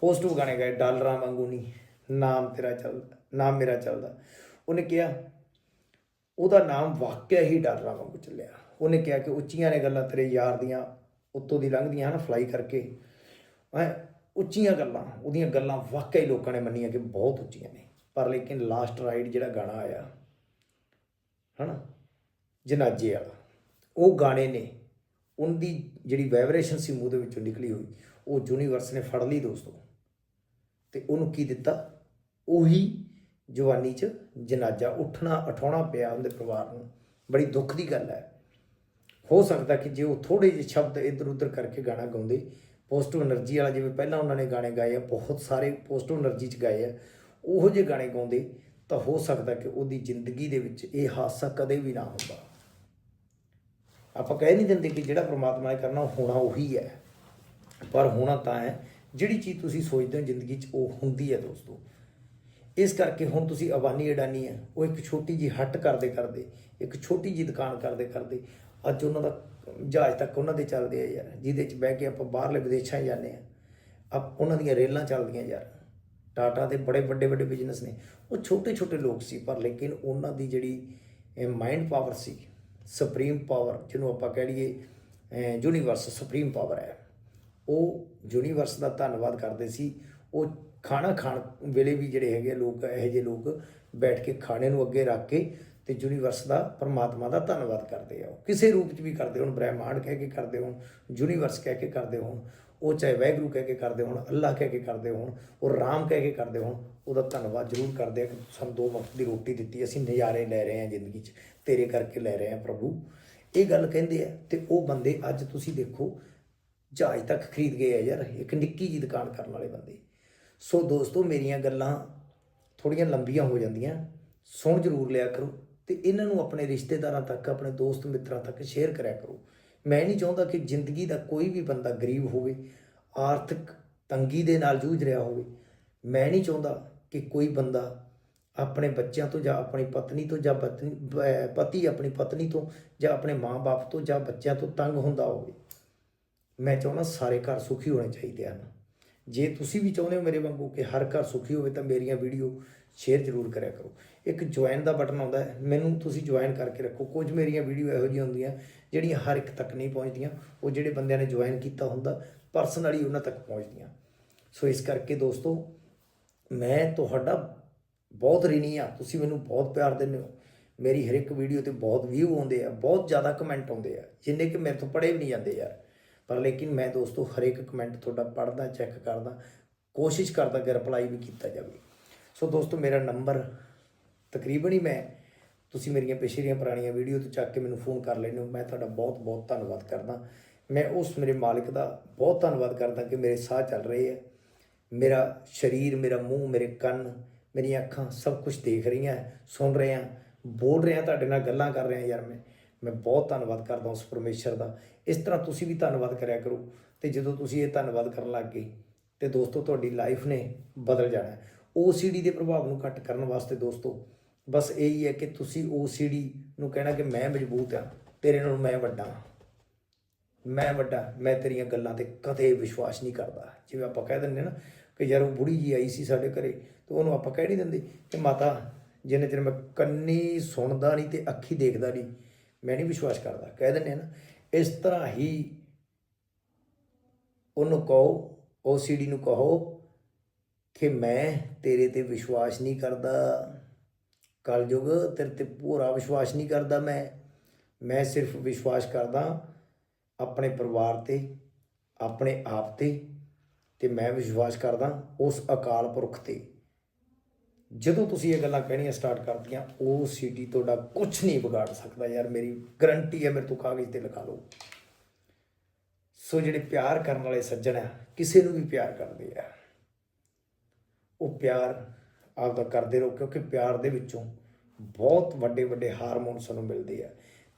ਪੋਸਟਿਵ ਗਾਣੇ ਗਾਏ ਡਾਲਰਾਂ ਵਾਂਗੂ ਨਹੀਂ ਨਾਮ ਤੇਰਾ ਚੱਲਦਾ, ਨਾਮ ਮੇਰਾ ਚੱਲਦਾ। ਉਹਨੇ ਕਿਹਾ, ਉਹਦਾ ਨਾਮ ਵਾਕਿਆ ਹੀ ਡਾਲਰਾਂ ਵਾਂਗੂ ਚੱਲਿਆ। ਉਹਨੇ ਕਿਹਾ ਕਿ ਉੱਚੀਆਂ ਨੇ ਗੱਲਾਂ ਤੇਰੇ ਯਾਰ ਦੀਆਂ ਉੱਤੋਂ ਦੀ ਲੰਘਦੀਆਂ ਹਨ ਫਲਾਈ ਕਰਕੇ। ਐ ਉੱਚੀਆਂ ਗੱਲਾਂ, ਉਹਦੀਆਂ ਗੱਲਾਂ ਵਾਕਿਆ ਹੀ ਲੋਕਾਂ ਨੇ ਮੰਨੀਆਂ ਕਿ ਬਹੁਤ ਉੱਚੀਆਂ ਨੇ। ਪਰ ਲੇਕਿਨ ਲਾਸਟ ਰਾਈਡ ਜਿਹੜਾ ਗਾਣਾ ਆਇਆ, ਹਨਾ, ਜਨਾਜੇ ਵਾਲਾ, ਉਹ ਗਾਣੇ ਨੇ, ਉਹਦੀ ਜਿਹੜੀ ਵਾਈਬ੍ਰੇਸ਼ਨ ਸੀ ਮੂੰਹ ਦੇ ਵਿੱਚੋਂ ਨਿਕਲੀ ਹੋਈ, ਉਹ ਯੂਨੀਵਰਸ ਨੇ ਫੜ ਲਈ ਦੋਸਤੋ। ਤੇ ਉਹਨੂੰ ਕੀ ਦਿੱਤਾ? ਉਹੀ ਜਵਾਨੀ 'ਚ ਜਨਾਜ਼ਾ ਉੱਠਣਾ, ਉਠਾਉਣਾ ਪਿਆ ਉਹਦੇ ਪਰਿਵਾਰ ਨੂੰ। ਬੜੀ ਦੁੱਖ ਦੀ ਗੱਲ ਹੈ। ਹੋ ਸਕਦਾ ਕਿ ਜੇ ਉਹ ਥੋੜੇ ਜਿਹੇ ਸ਼ਬਦ ਇਧਰ ਉਧਰ ਕਰਕੇ ਗਾਣਾ ਗਾਉਂਦੇ ਪੋਜ਼ਿਟਿਵ એનર્ਜੀ ਵਾਲਾ ਜਿਵੇਂ ਪਹਿਲਾਂ ਉਹਨਾਂ ਨੇ ਗਾਣੇ ਗਾਏ ਆ, ਬਹੁਤ ਸਾਰੇ ਪੋਜ਼ਿਟਿਵ એનર્ਜੀ ਚ ਗਾਏ ਆ, ਉਹ ਜਿਹੇ ਗਾਣੇ ਗਾਉਂਦੇ ਤਾਂ ਹੋ ਸਕਦਾ ਕਿ ਉਹਦੀ ਜ਼ਿੰਦਗੀ ਦੇ ਵਿੱਚ ਇਹ ਹਾਦਸਾ ਕਦੇ ਵੀ ਨਾ ਹੁੰਦਾ। ਆਪਾਂ ਕਹਿ ਨਹੀਂ ਦਿੰਦੇ ਕਿ ਜਿਹੜਾ ਪ੍ਰਮਾਤਮਾ ਨੇ ਕਰਨਾ ਹੋਣਾ ਉਹੀ ਹੈ। ਪਰ ਹੋਣਾ ਤਾਂ ਹੈ, ਜਿਹੜੀ ਚੀਜ਼ ਤੁਸੀਂ ਸੋਚਦੇ ਹੋ ਜ਼ਿੰਦਗੀ 'ਚ, ਉਹ ਹੁੰਦੀ ਹੈ ਦੋਸਤੋ। ਇਸ ਕਰਕੇ ਹੁਣ ਤੁਸੀਂ ਅਬਾਨੀ ਅਡਾਨੀ ਹੈ, ਉਹ ਇੱਕ ਛੋਟੀ ਜੀ ਹੱਟ ਕਰਦੇ ਕਰਦੇ ਇੱਕ ਛੋਟੀ ਜੀ ਦੁਕਾਨ ਕਰਦੇ ਕਰਦੇ ਅੱਜ ਉਹਨਾਂ ਦਾ ਜਹਾਜ਼ ਤੱਕ ਉਹਨਾਂ ਦੇ ਚੱਲਦੇ ਆ ਯਾਰ, ਜਿਹਦੇ 'ਚ ਬਹਿ ਕੇ ਆਪਾਂ ਬਾਹਰਲੇ ਵਿਦੇਸ਼ਾਂ ਜਾਂਦੇ ਆ। ਆਪ ਉਹਨਾਂ ਦੀਆਂ ਰੇਲਾਂ ਚੱਲਦੀਆਂ ਯਾਰ। ਟਾਟਾ ਦੇ ਬੜੇ ਵੱਡੇ ਵੱਡੇ ਬਿਜ਼ਨਸ ਨੇ। ਉਹ ਛੋਟੇ ਛੋਟੇ ਲੋਕ ਸੀ, ਪਰ ਲੇਕਿਨ ਉਹਨਾਂ ਦੀ ਜਿਹੜੀ ਮਾਈਂਡ ਪਾਵਰ ਸੀ ਸੁਪਰੀਮ ਪਾਵਰ ਜਿਹਨੂੰ ਆਪਾਂ ਕਹਿ ਲਈਏ ਯੂਨੀਵਰਸ ਸੁਪਰੀਮ ਪਾਵਰ ਹੈ। ਉਹ ਯੂਨੀਵਰਸ ਦਾ ਧੰਨਵਾਦ ਕਰਦੇ ਸੀ। ਉਹ ਖਾਣਾ ਖਾਣ ਵੇਲੇ ਵੀ ਜਿਹੜੇ ਹੈਗੇ ਆ ਲੋਕ, ਇਹੋ ਜਿਹੇ ਲੋਕ ਬੈਠ ਕੇ ਖਾਣੇ ਨੂੰ ਅੱਗੇ ਰੱਖ ਕੇ ਤੇ ਯੂਨੀਵਰਸ ਦਾ, ਪਰਮਾਤਮਾ ਦਾ ਧੰਨਵਾਦ ਕਰਦੇ ਆ ਉਹ। ਕਿਸੇ ਰੂਪ 'ਚ ਵੀ ਕਰਦੇ ਹੋਣ, ਬ੍ਰਹਿਮੰਡ ਕਹਿ ਕੇ ਕਰਦੇ ਹੋਣ ਯੂਨੀਵਰਸ ਕਹਿ ਕੇ ਕਰਦੇ ਹੋਣ, ਉਹ ਚਾਹੇ ਵੈਗਰੂ ਕਹਿ ਕੇ ਕਰਦੇ ਹੋਣ, ਅੱਲਾਹ ਕਹਿ ਕੇ ਕਰਦੇ ਹੋਣ, ਉਹ ਰਾਮ ਕਹਿ ਕੇ ਕਰਦੇ ਹੋਣ, ਉਹਦਾ ਧੰਨਵਾਦ ਜ਼ਰੂਰ ਕਰਦੇ ਆ ਕਿ ਸਾਨੂੰ ਦੋ ਵਕਤ ਦੀ ਰੋਟੀ ਦਿੱਤੀ, ਅਸੀਂ ਨਜ਼ਾਰੇ ਲੈ ਰਹੇ ਹਾਂ ਜ਼ਿੰਦਗੀ 'ਚ, ਤੇਰੇ ਕਰਕੇ ਲੈ ਰਹੇ ਹਾਂ ਪ੍ਰਭੂ। ਇਹ ਗੱਲ ਕਹਿੰਦੇ ਆ, ਤੇ ਉਹ ਬੰਦੇ ਅੱਜ ਤੁਸੀਂ ਦੇਖੋ, ਜਹਾਜ਼ ਤੱਕ ਖਰੀਦ ਗਏ ਆ ਯਾਰ, ਇੱਕ ਨਿੱਕੀ ਜੀ ਦੁਕਾਨ ਕਰਨ ਵਾਲੇ ਬੰਦੇ। ਸੋ ਦੋਸਤੋ, ਮੇਰੀਆਂ ਗੱਲਾਂ ਥੋੜੀਆਂ ਲੰਬੀਆਂ ਹੋ ਜਾਂਦੀਆਂ, ਸੁਣ ਜ਼ਰੂਰ ਲਿਆ ਕਰੋ। ਤੇ ਇਹਨਾਂ ਨੂੰ ਆਪਣੇ ਰਿਸ਼ਤੇਦਾਰਾਂ ਤੱਕ, ਆਪਣੇ ਦੋਸਤ ਮਿੱਤਰਾਂ ਤੱਕ ਸ਼ੇਅਰ ਕਰਿਆ ਕਰੋ। ਮੈਂ ਨਹੀਂ ਚਾਹੁੰਦਾ ਕਿ ਜ਼ਿੰਦਗੀ ਦਾ ਕੋਈ ਵੀ ਬੰਦਾ ਗਰੀਬ ਹੋਵੇ, ਆਰਥਿਕ ਤੰਗੀ ਦੇ ਨਾਲ ਜੂਝ ਰਿਹਾ ਹੋਵੇ। ਮੈਂ ਨਹੀਂ ਚਾਹੁੰਦਾ ਕਿ ਕੋਈ ਬੰਦਾ ਆਪਣੇ ਬੱਚਿਆਂ ਤੋਂ ਜਾਂ ਆਪਣੀ ਪਤਨੀ ਤੋਂ ਜਾਂ ਪਤਨੀ ਪਤੀ ਆਪਣੀ ਪਤਨੀ ਤੋਂ ਜਾਂ ਆਪਣੇ ਮਾਂ-ਬਾਪ ਤੋਂ ਜਾਂ ਬੱਚਿਆਂ ਤੋਂ ਤੰਗ ਹੁੰਦਾ ਹੋਵੇ। ਮੈਂ ਚਾਹੁੰਦਾ ਸਾਰੇ ਘਰ ਸੁਖੀ ਹੋਣੇ ਚਾਹੀਦੇ ਹਨ। ਜੇ ਤੁਸੀਂ ਵੀ ਚਾਹੁੰਦੇ ਹੋ ਮੇਰੇ ਵਾਂਗੂ ਕਿ ਹਰ ਘਰ ਸੁਖੀ ਹੋਵੇ ਤਾਂ ਮੇਰੀਆਂ ਵੀਡੀਓ ਸ਼ੇਅਰ ਜ਼ਰੂਰ ਕਰਿਆ ਕਰੋ। ਇੱਕ ਜੁਆਇਨ ਦਾ ਬਟਨ ਆਉਂਦਾ ਹੈ, ਮੈਨੂੰ ਤੁਸੀਂ ਜੁਆਇਨ ਕਰਕੇ ਰੱਖੋ। ਕੁਝ ਮੇਰੀਆਂ ਵੀਡੀਓ ਇਹੋ ਜਿਹੀਆਂ ਹੁੰਦੀਆਂ, ਜਿਹੜੀਆਂ ਹਰ ਇੱਕ ਤੱਕ ਨਹੀਂ ਪਹੁੰਚਦੀਆਂ। ਉਹ ਜਿਹੜੇ ਬੰਦਿਆਂ ਨੇ ਜੁਆਇਨ ਕੀਤਾ ਹੁੰਦਾ ਪਰਸਨਲੀ ਉਹਨਾਂ ਤੱਕ ਪਹੁੰਚਦੀਆਂ। ਸੋ ਇਸ ਕਰਕੇ ਦੋਸਤੋ, ਮੈਂ ਤੁਹਾਡਾ ਬਹੁਤ ਰਿਣੀ ਆ ਤੁਸੀਂ ਮੈਨੂੰ ਬਹੁਤ ਪਿਆਰ ਦਿੰਦੇ ਹੋ। ਮੇਰੀ ਹਰ ਇੱਕ ਵੀਡੀਓ ਤੇ ਬਹੁਤ ਵਿਊ ਆਉਂਦੇ ਆ, ਬਹੁਤ ਜ਼ਿਆਦਾ ਕਮੈਂਟ ਆਉਂਦੇ ਆ। ਜਿੰਨੇ ਕਿ ਮੇਰੇ ਤੋਂ ਪੜ੍ਹੇ ਵੀ ਨਹੀਂ ਜਾਂਦੇ ਯਾਰ। ਪਰ ਲੇਕਿਨ ਮੈਂ ਦੋਸਤੋ, ਹਰ ਇੱਕ ਕਮੈਂਟ ਤੁਹਾਡਾ ਪੜ੍ਹਦਾ ਚੈੱਕ ਕਰਦਾ, ਕੋਸ਼ਿਸ਼ ਕਰਦਾ ਕਿ ਰਿਪਲਾਈ ਵੀ ਕੀਤਾ ਜਾਵੇ। ਸੋ ਦੋਸਤੋ, ਮੇਰਾ ਨੰਬਰ ਤਕਰੀਬਨ ਹੀ ਮੈਂ, ਤੁਸੀਂ ਮੇਰੀਆਂ ਪਿਛਲੀਆਂ ਪੁਰਾਣੀਆਂ ਵੀਡੀਓ ਤੋਂ ਚੱਕ ਕੇ ਮੈਨੂੰ ਫੋਨ ਕਰ ਲੈਂਦੇ ਹੋ। ਮੈਂ ਤੁਹਾਡਾ ਬਹੁਤ ਬਹੁਤ ਧੰਨਵਾਦ ਕਰਦਾ। ਮੈਂ ਉਸ ਮੇਰੇ ਮਾਲਕ ਦਾ ਬਹੁਤ ਧੰਨਵਾਦ ਕਰਦਾ ਕਿ ਮੇਰੇ ਸਾਹ ਚੱਲ ਰਹੇ ਆ ਮੇਰਾ ਸਰੀਰ, ਮੇਰਾ ਮੂੰਹ, ਮੇਰੇ ਕੰਨ, ਮੇਰੀਆਂ ਅੱਖਾਂ ਸਭ ਕੁਝ ਦੇਖ ਰਹੀਆਂ ਸੁਣ ਰਹੇ ਬੋਲ ਰਿਹਾ ਤੁਹਾਡੇ ਨਾਲ ਗੱਲਾਂ ਕਰ ਰਿਹਾ ਯਾਰ ਮੈਂ। ਮੈਂ ਬਹੁਤ ਧੰਨਵਾਦ ਕਰਦਾ ਉਸ ਪਰਮੇਸ਼ਰ ਦਾ। ਇਸ ਤਰ੍ਹਾਂ ਤੁਸੀਂ ਵੀ ਧੰਨਵਾਦ ਕਰਿਆ ਕਰੋ। ਤੇ ਜਦੋਂ ਤੁਸੀਂ ਇਹ ਧੰਨਵਾਦ ਕਰਨ ਲੱਗ ਗਏ, ਤੇ ਦੋਸਤੋ, ਤੁਹਾਡੀ ਲਾਈਫ ਨੇ ਬਦਲ ਜਾਣਾ OCD ਦੇ ਪ੍ਰਭਾਵ ਨੂੰ ਘੱਟ ਕਰਨ ਵਾਸਤੇ ਦੋਸਤੋ, ਬਸ ਇਹੀ ਹੈ ਕਿ ਤੁਸੀਂ OCD ਨੂੰ ਕਹਿਣਾ ਕਿ ਮੈਂ ਮਜ਼ਬੂਤ ਆ ਤੇਰੇ ਨਾਲ ਮੈਂ ਵੱਡਾ ਹਾਂ ਮੈਂ ਵੱਡਾ, ਮੈਂ ਤੇਰੀਆਂ ਗੱਲਾਂ ਤੇ ਕਦੇ ਵਿਸ਼ਵਾਸ ਨਹੀਂ ਕਰਦਾ। ਜਿਵੇਂ ਆਪਾਂ ਕਹਿ ਦਿੰਦੇ ਨਾ ਕਿ ਯਾਰ ਉਹ ਬੁੜੀ ਜੀ ਆਈ ਸੀ ਸਾਡੇ ਘਰੇ, ਤੇ ਉਹਨੂੰ ਆਪਾਂ ਕਹਿ ਨਹੀਂ ਦਿੰਦੇ ਕਿ ਮਾਤਾ, ਜਿੰਨੇ ਚਿਰ ਮੈਂ ਕੰਨੀ ਸੁਣਦਾ ਨਹੀਂ ਤੇ ਅੱਖੀ ਦੇਖਦਾ ਨਹੀਂ, ਮੈਂ ਨਹੀਂ ਵਿਸ਼ਵਾਸ ਕਰਦਾ। ਕਹਿ ਦਿੰਦੇ ਆ ਨਾ, ਇਸ ਤਰ੍ਹਾਂ ਹੀ ਉਹਨੂੰ ਕਹੋ OCD ਨੂੰ ਕਹੋ ਕਿ ਮੈਂ ਤੇਰੇ ਤੇ ਵਿਸ਼ਵਾਸ ਨਹੀਂ ਕਰਦਾ। ਕਲਯੁਗ, ਤੇਰੇ ਤੇ ਪੂਰਾ ਵਿਸ਼ਵਾਸ ਨਹੀਂ ਕਰਦਾ ਮੈਂ। ਮੈਂ ਸਿਰਫ ਵਿਸ਼ਵਾਸ ਕਰਦਾ ਆਪਣੇ ਪਰਿਵਾਰ ਤੇ, ਆਪਣੇ ਆਪ ਤੇ ਤੇ ਮੈਂ ਵਿਸ਼ਵਾਸ ਕਰਦਾ ਉਸ ਅਕਾਲ ਪੁਰਖ ਤੇ। ਜਦੋਂ ਤੁਸੀਂ ਇਹ ਗੱਲਾਂ ਕਹਿਣੀਆਂ ਸਟਾਰਟ ਕਰਦੀਆਂ ਉਹ ਸੀਡੀ ਤੁਹਾਡਾ ਕੁਝ ਨਹੀਂ ਵਿਗਾੜ ਸਕਦਾ ਯਾਰ। ਮੇਰੀ ਗਰੰਟੀ ਹੈ, ਮੇਰੇ ਤੋਂ ਕਾਗਜ਼ ਤੇ ਲਿਖਾ ਲਓ। ਸੋ ਜਿਹੜੇ ਪਿਆਰ ਕਰਨ ਵਾਲੇ ਸੱਜਣ ਆ, ਕਿਸੇ ਨੂੰ ਵੀ ਪਿਆਰ ਕਰਦੇ ਆ। ਉਹ ਪਿਆਰ ਆਪਦਾ ਕਰਦੇ ਰਹੋ, ਕਿਉਂਕਿ ਪਿਆਰ ਦੇ ਵਿੱਚੋਂ ਬਹੁਤ ਵੱਡੇ ਵੱਡੇ ਹਾਰਮੋਨ ਸਾਨੂੰ ਮਿਲਦੇ ਆ।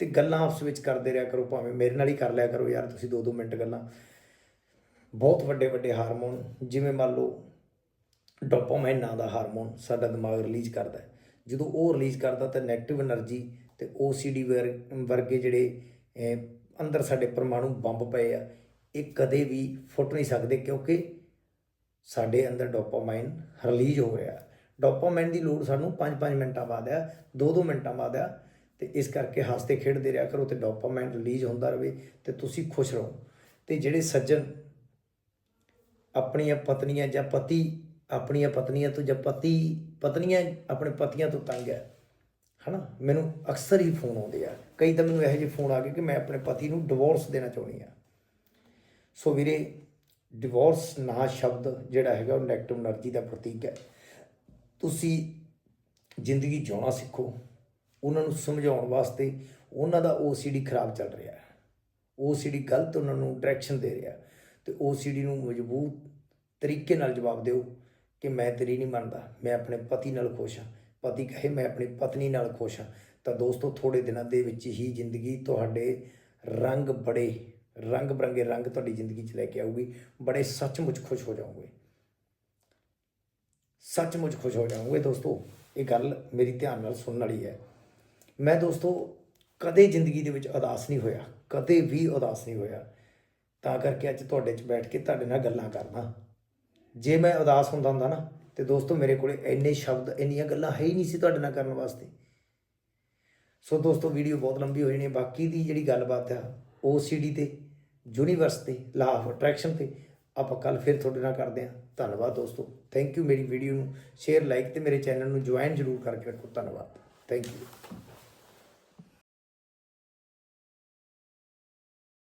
ਤੇ ਗੱਲਾਂ ਉਸ ਵਿੱਚ ਕਰਦੇ ਰਿਹਾ ਕਰੋ, ਭਾਵੇਂ ਮੇਰੇ ਨਾਲ ਹੀ ਕਰ ਲਿਆ ਕਰੋ ਯਾਰ, ਤੁਸੀਂ 2-2 ਮਿੰਟ ਗੱਲਾਂ। ਬਹੁਤ ਵੱਡੇ ਵੱਡੇ ਹਾਰਮੋਨ, ਜਿਵੇਂ ਮੰਨ ਲਓ ਡੋਪਾਮਾਈਨ ਨਾਂ ਦਾ ਹਾਰਮੋਨ ਸਾਡਾ ਦਿਮਾਗ ਰਿਲੀਜ਼ ਕਰਦਾ ਜਦੋਂ ਉਹ ਰਿਲੀਜ਼ ਕਰਦਾ ਤਾਂ 네ਗੇਟਿਵ એનર્ਜੀ ਤੇ OCD ਵਰਗੇ ਜਿਹੜੇ ਅੰਦਰ ਸਾਡੇ ਪਰਮਾਣੂ ਬੰਬ ਪਏ ਆ, ਇਹ ਕਦੇ ਵੀ ਫੁੱਟ ਨਹੀਂ ਸਕਦੇ, ਕਿਉਂਕਿ ਸਾਡੇ ਅੰਦਰ ਡੋਪਾਮਾਈਨ ਰਿਲੀਜ਼ ਹੋ ਰਿਹਾ। ਡੋਪਾਮਾਈਨ ਦੀ ਲੋੜ ਸਾਨੂੰ 5-5 ਮਿੰਟਾਂ ਬਾਅਦ ਆ 2-2 ਮਿੰਟਾਂ ਬਾਅਦ ਆ ਤੇ ਇਸ ਕਰਕੇ ਹੱਸਦੇ ਖੇਡਦੇ ਰਿਹਾ ਕਰੋ ਤੇ ਡੋਪਾਮਾਈਨ ਰਿਲੀਜ਼ ਹੁੰਦਾ ਰਹੇ ਤੇ ਤੁਸੀਂ ਖੁਸ਼ ਰਹੋ। ਤੇ ਜਿਹੜੇ ਸੱਜਣ ਆਪਣੀਆਂ ਪਤਨੀਆਂ ਜਾਂ ਪਤੀ ਆਪਣੀਆਂ ਪਤਨੀਆਂ ਤੋਂ ਜਾਂ ਪਤੀ ਪਤਨੀਆਂ ਆਪਣੇ ਪਤੀਆਂ ਤੋਂ ਤੰਗ ਹੈ, ਹਨਾ? ਮੈਨੂੰ ਅਕਸਰ ਹੀ ਫੋਨ ਆਉਂਦੇ ਆ। ਕਈ ਤਾਂ ਮੈਨੂੰ ਇਹੋ ਜਿਹੇ ਫੋਨ ਆ ਗਏ ਕਿ ਮੈਂ ਆਪਣੇ ਪਤੀ ਨੂੰ ਡਿਵੋਰਸ ਦੇਣਾ ਚਾਹੁੰਦੀ ਆ ਸੋ ਵੀਰੇ ਡਿਵੋਰਸ ਨਾ ਸ਼ਬਦ ਜਿਹੜਾ ਹੈਗਾ ਉਹ ਨੈਗੇਟਿਵ એનર્ਜੀ ਦਾ ਪ੍ਰਤੀਕ ਹੈ। ਤੁਸੀਂ ਜ਼ਿੰਦਗੀ ਜਿਉਣਾ ਸਿੱਖੋ। ਉਹਨਾਂ ਨੂੰ ਸਮਝਾਉਣ ਵਾਸਤੇ ਉਹਨਾਂ ਦਾ OCD ਖਰਾਬ ਚੱਲ ਰਿਹਾ ਹੈ। OCD ਗਲਤ ਉਹਨਾਂ ਨੂੰ ਡਾਇਰੈਕਸ਼ਨ ਦੇ ਰਿਹਾ ਤੇ OCD ਨੂੰ ਮਜ਼ਬੂਤ ਤਰੀਕੇ ਨਾਲ ਜਵਾਬ ਦਿਓ ਕਿ ਮੈਂ ਤੇਰੀ ਨਹੀਂ ਮੰਨਦਾ, ਮੈਂ ਆਪਣੇ ਪਤੀ ਨਾਲ ਖੁਸ਼ ਹਾਂ। ਪਤੀ ਕਹੇ, ਮੈਂ ਆਪਣੀ ਪਤਨੀ ਨਾਲ ਖੁਸ਼ ਹਾਂ। ਤਾਂ ਦੋਸਤੋ ਥੋੜੇ ਦਿਨਾਂ ਦੇ ਵਿੱਚ ਹੀ ਜ਼ਿੰਦਗੀ ਤੁਹਾਡੇ ਰੰਗ ਬੜੇ ਰੰਗ ਬਰੰਗੇ ਰੰਗ ਤੁਹਾਡੀ ਜ਼ਿੰਦਗੀ 'ਚ ਲੈ ਕੇ ਆਊਗੀ, ਬੜੇ ਸੱਚਮੁੱਚ ਖੁਸ਼ ਹੋ ਜਾਓਗੇ। ਸੱਚਮੁੱਚ ਖੁਸ਼ ਹੋ ਜਾਓਗੇ ਦੋਸਤੋ, ਇਹ ਗੱਲ ਮੇਰੀ ਧਿਆਨ ਨਾਲ ਸੁਣਨ ਵਾਲੀ ਹੈ। ਮੈਂ ਦੋਸਤੋ, ਕਦੇ ਜ਼ਿੰਦਗੀ ਦੇ ਵਿੱਚ ਉਦਾਸ ਨਹੀਂ ਹੋਇਆ, ਕਦੇ ਵੀ ਉਦਾਸ ਨਹੀਂ ਹੋਇਆ। ਤਾਂ ਕਰਕੇ ਅੱਜ ਤੁਹਾਡੇ 'ਚ ਬੈਠ ਕੇ ਤੁਹਾਡੇ ਨਾਲ ਗੱਲਾਂ ਕਰਨਾ ਜੇ ਮੈਂ ਉਦਾਸ ਹੁੰਦਾ ਹੁੰਦਾ ਨਾ, ਤੇ ਦੋਸਤੋ ਮੇਰੇ ਕੋਲੇ ਇੰਨੇ ਸ਼ਬਦ, ਇੰਨੀਆਂ ਗੱਲਾਂ ਹੈ ਹੀ ਨਹੀਂ ਸੀ ਤੁਹਾਡੇ ਨਾਲ ਕਰਨ ਵਾਸਤੇ। ਸੋ ਦੋਸਤੋ, ਵੀਡੀਓ ਬਹੁਤ ਲੰਬੀ ਹੋ ਜਾਣੀ ਹੈ ਬਾਕੀ ਦੀ ਜਿਹੜੀ ਗੱਲਬਾਤ ਆ OCD ਤੇ ਯੂਨੀਵਰਸ ਤੇ ਲਾ ਆਫ ਅਟਰੈਕਸ਼ਨ ਤੇ ਆਪਾਂ ਕੱਲ ਫਿਰ ਤੁਹਾਡੇ ਨਾਲ ਕਰਦੇ ਹਾਂ। ਧੰਨਵਾਦ ਦੋਸਤੋ। ਥੈਂਕ ਯੂ ਮੇਰੀ ਵੀਡੀਓ ਨੂੰ ਸ਼ੇਅਰ ਲਾਈਕ ਤੇ ਮੇਰੇ ਚੈਨਲ ਨੂੰ ਜੁਆਇਨ ਜ਼ਰੂਰ ਕਰਕੇ ਰੱਖੋ। ਧੰਨਵਾਦ। Thank you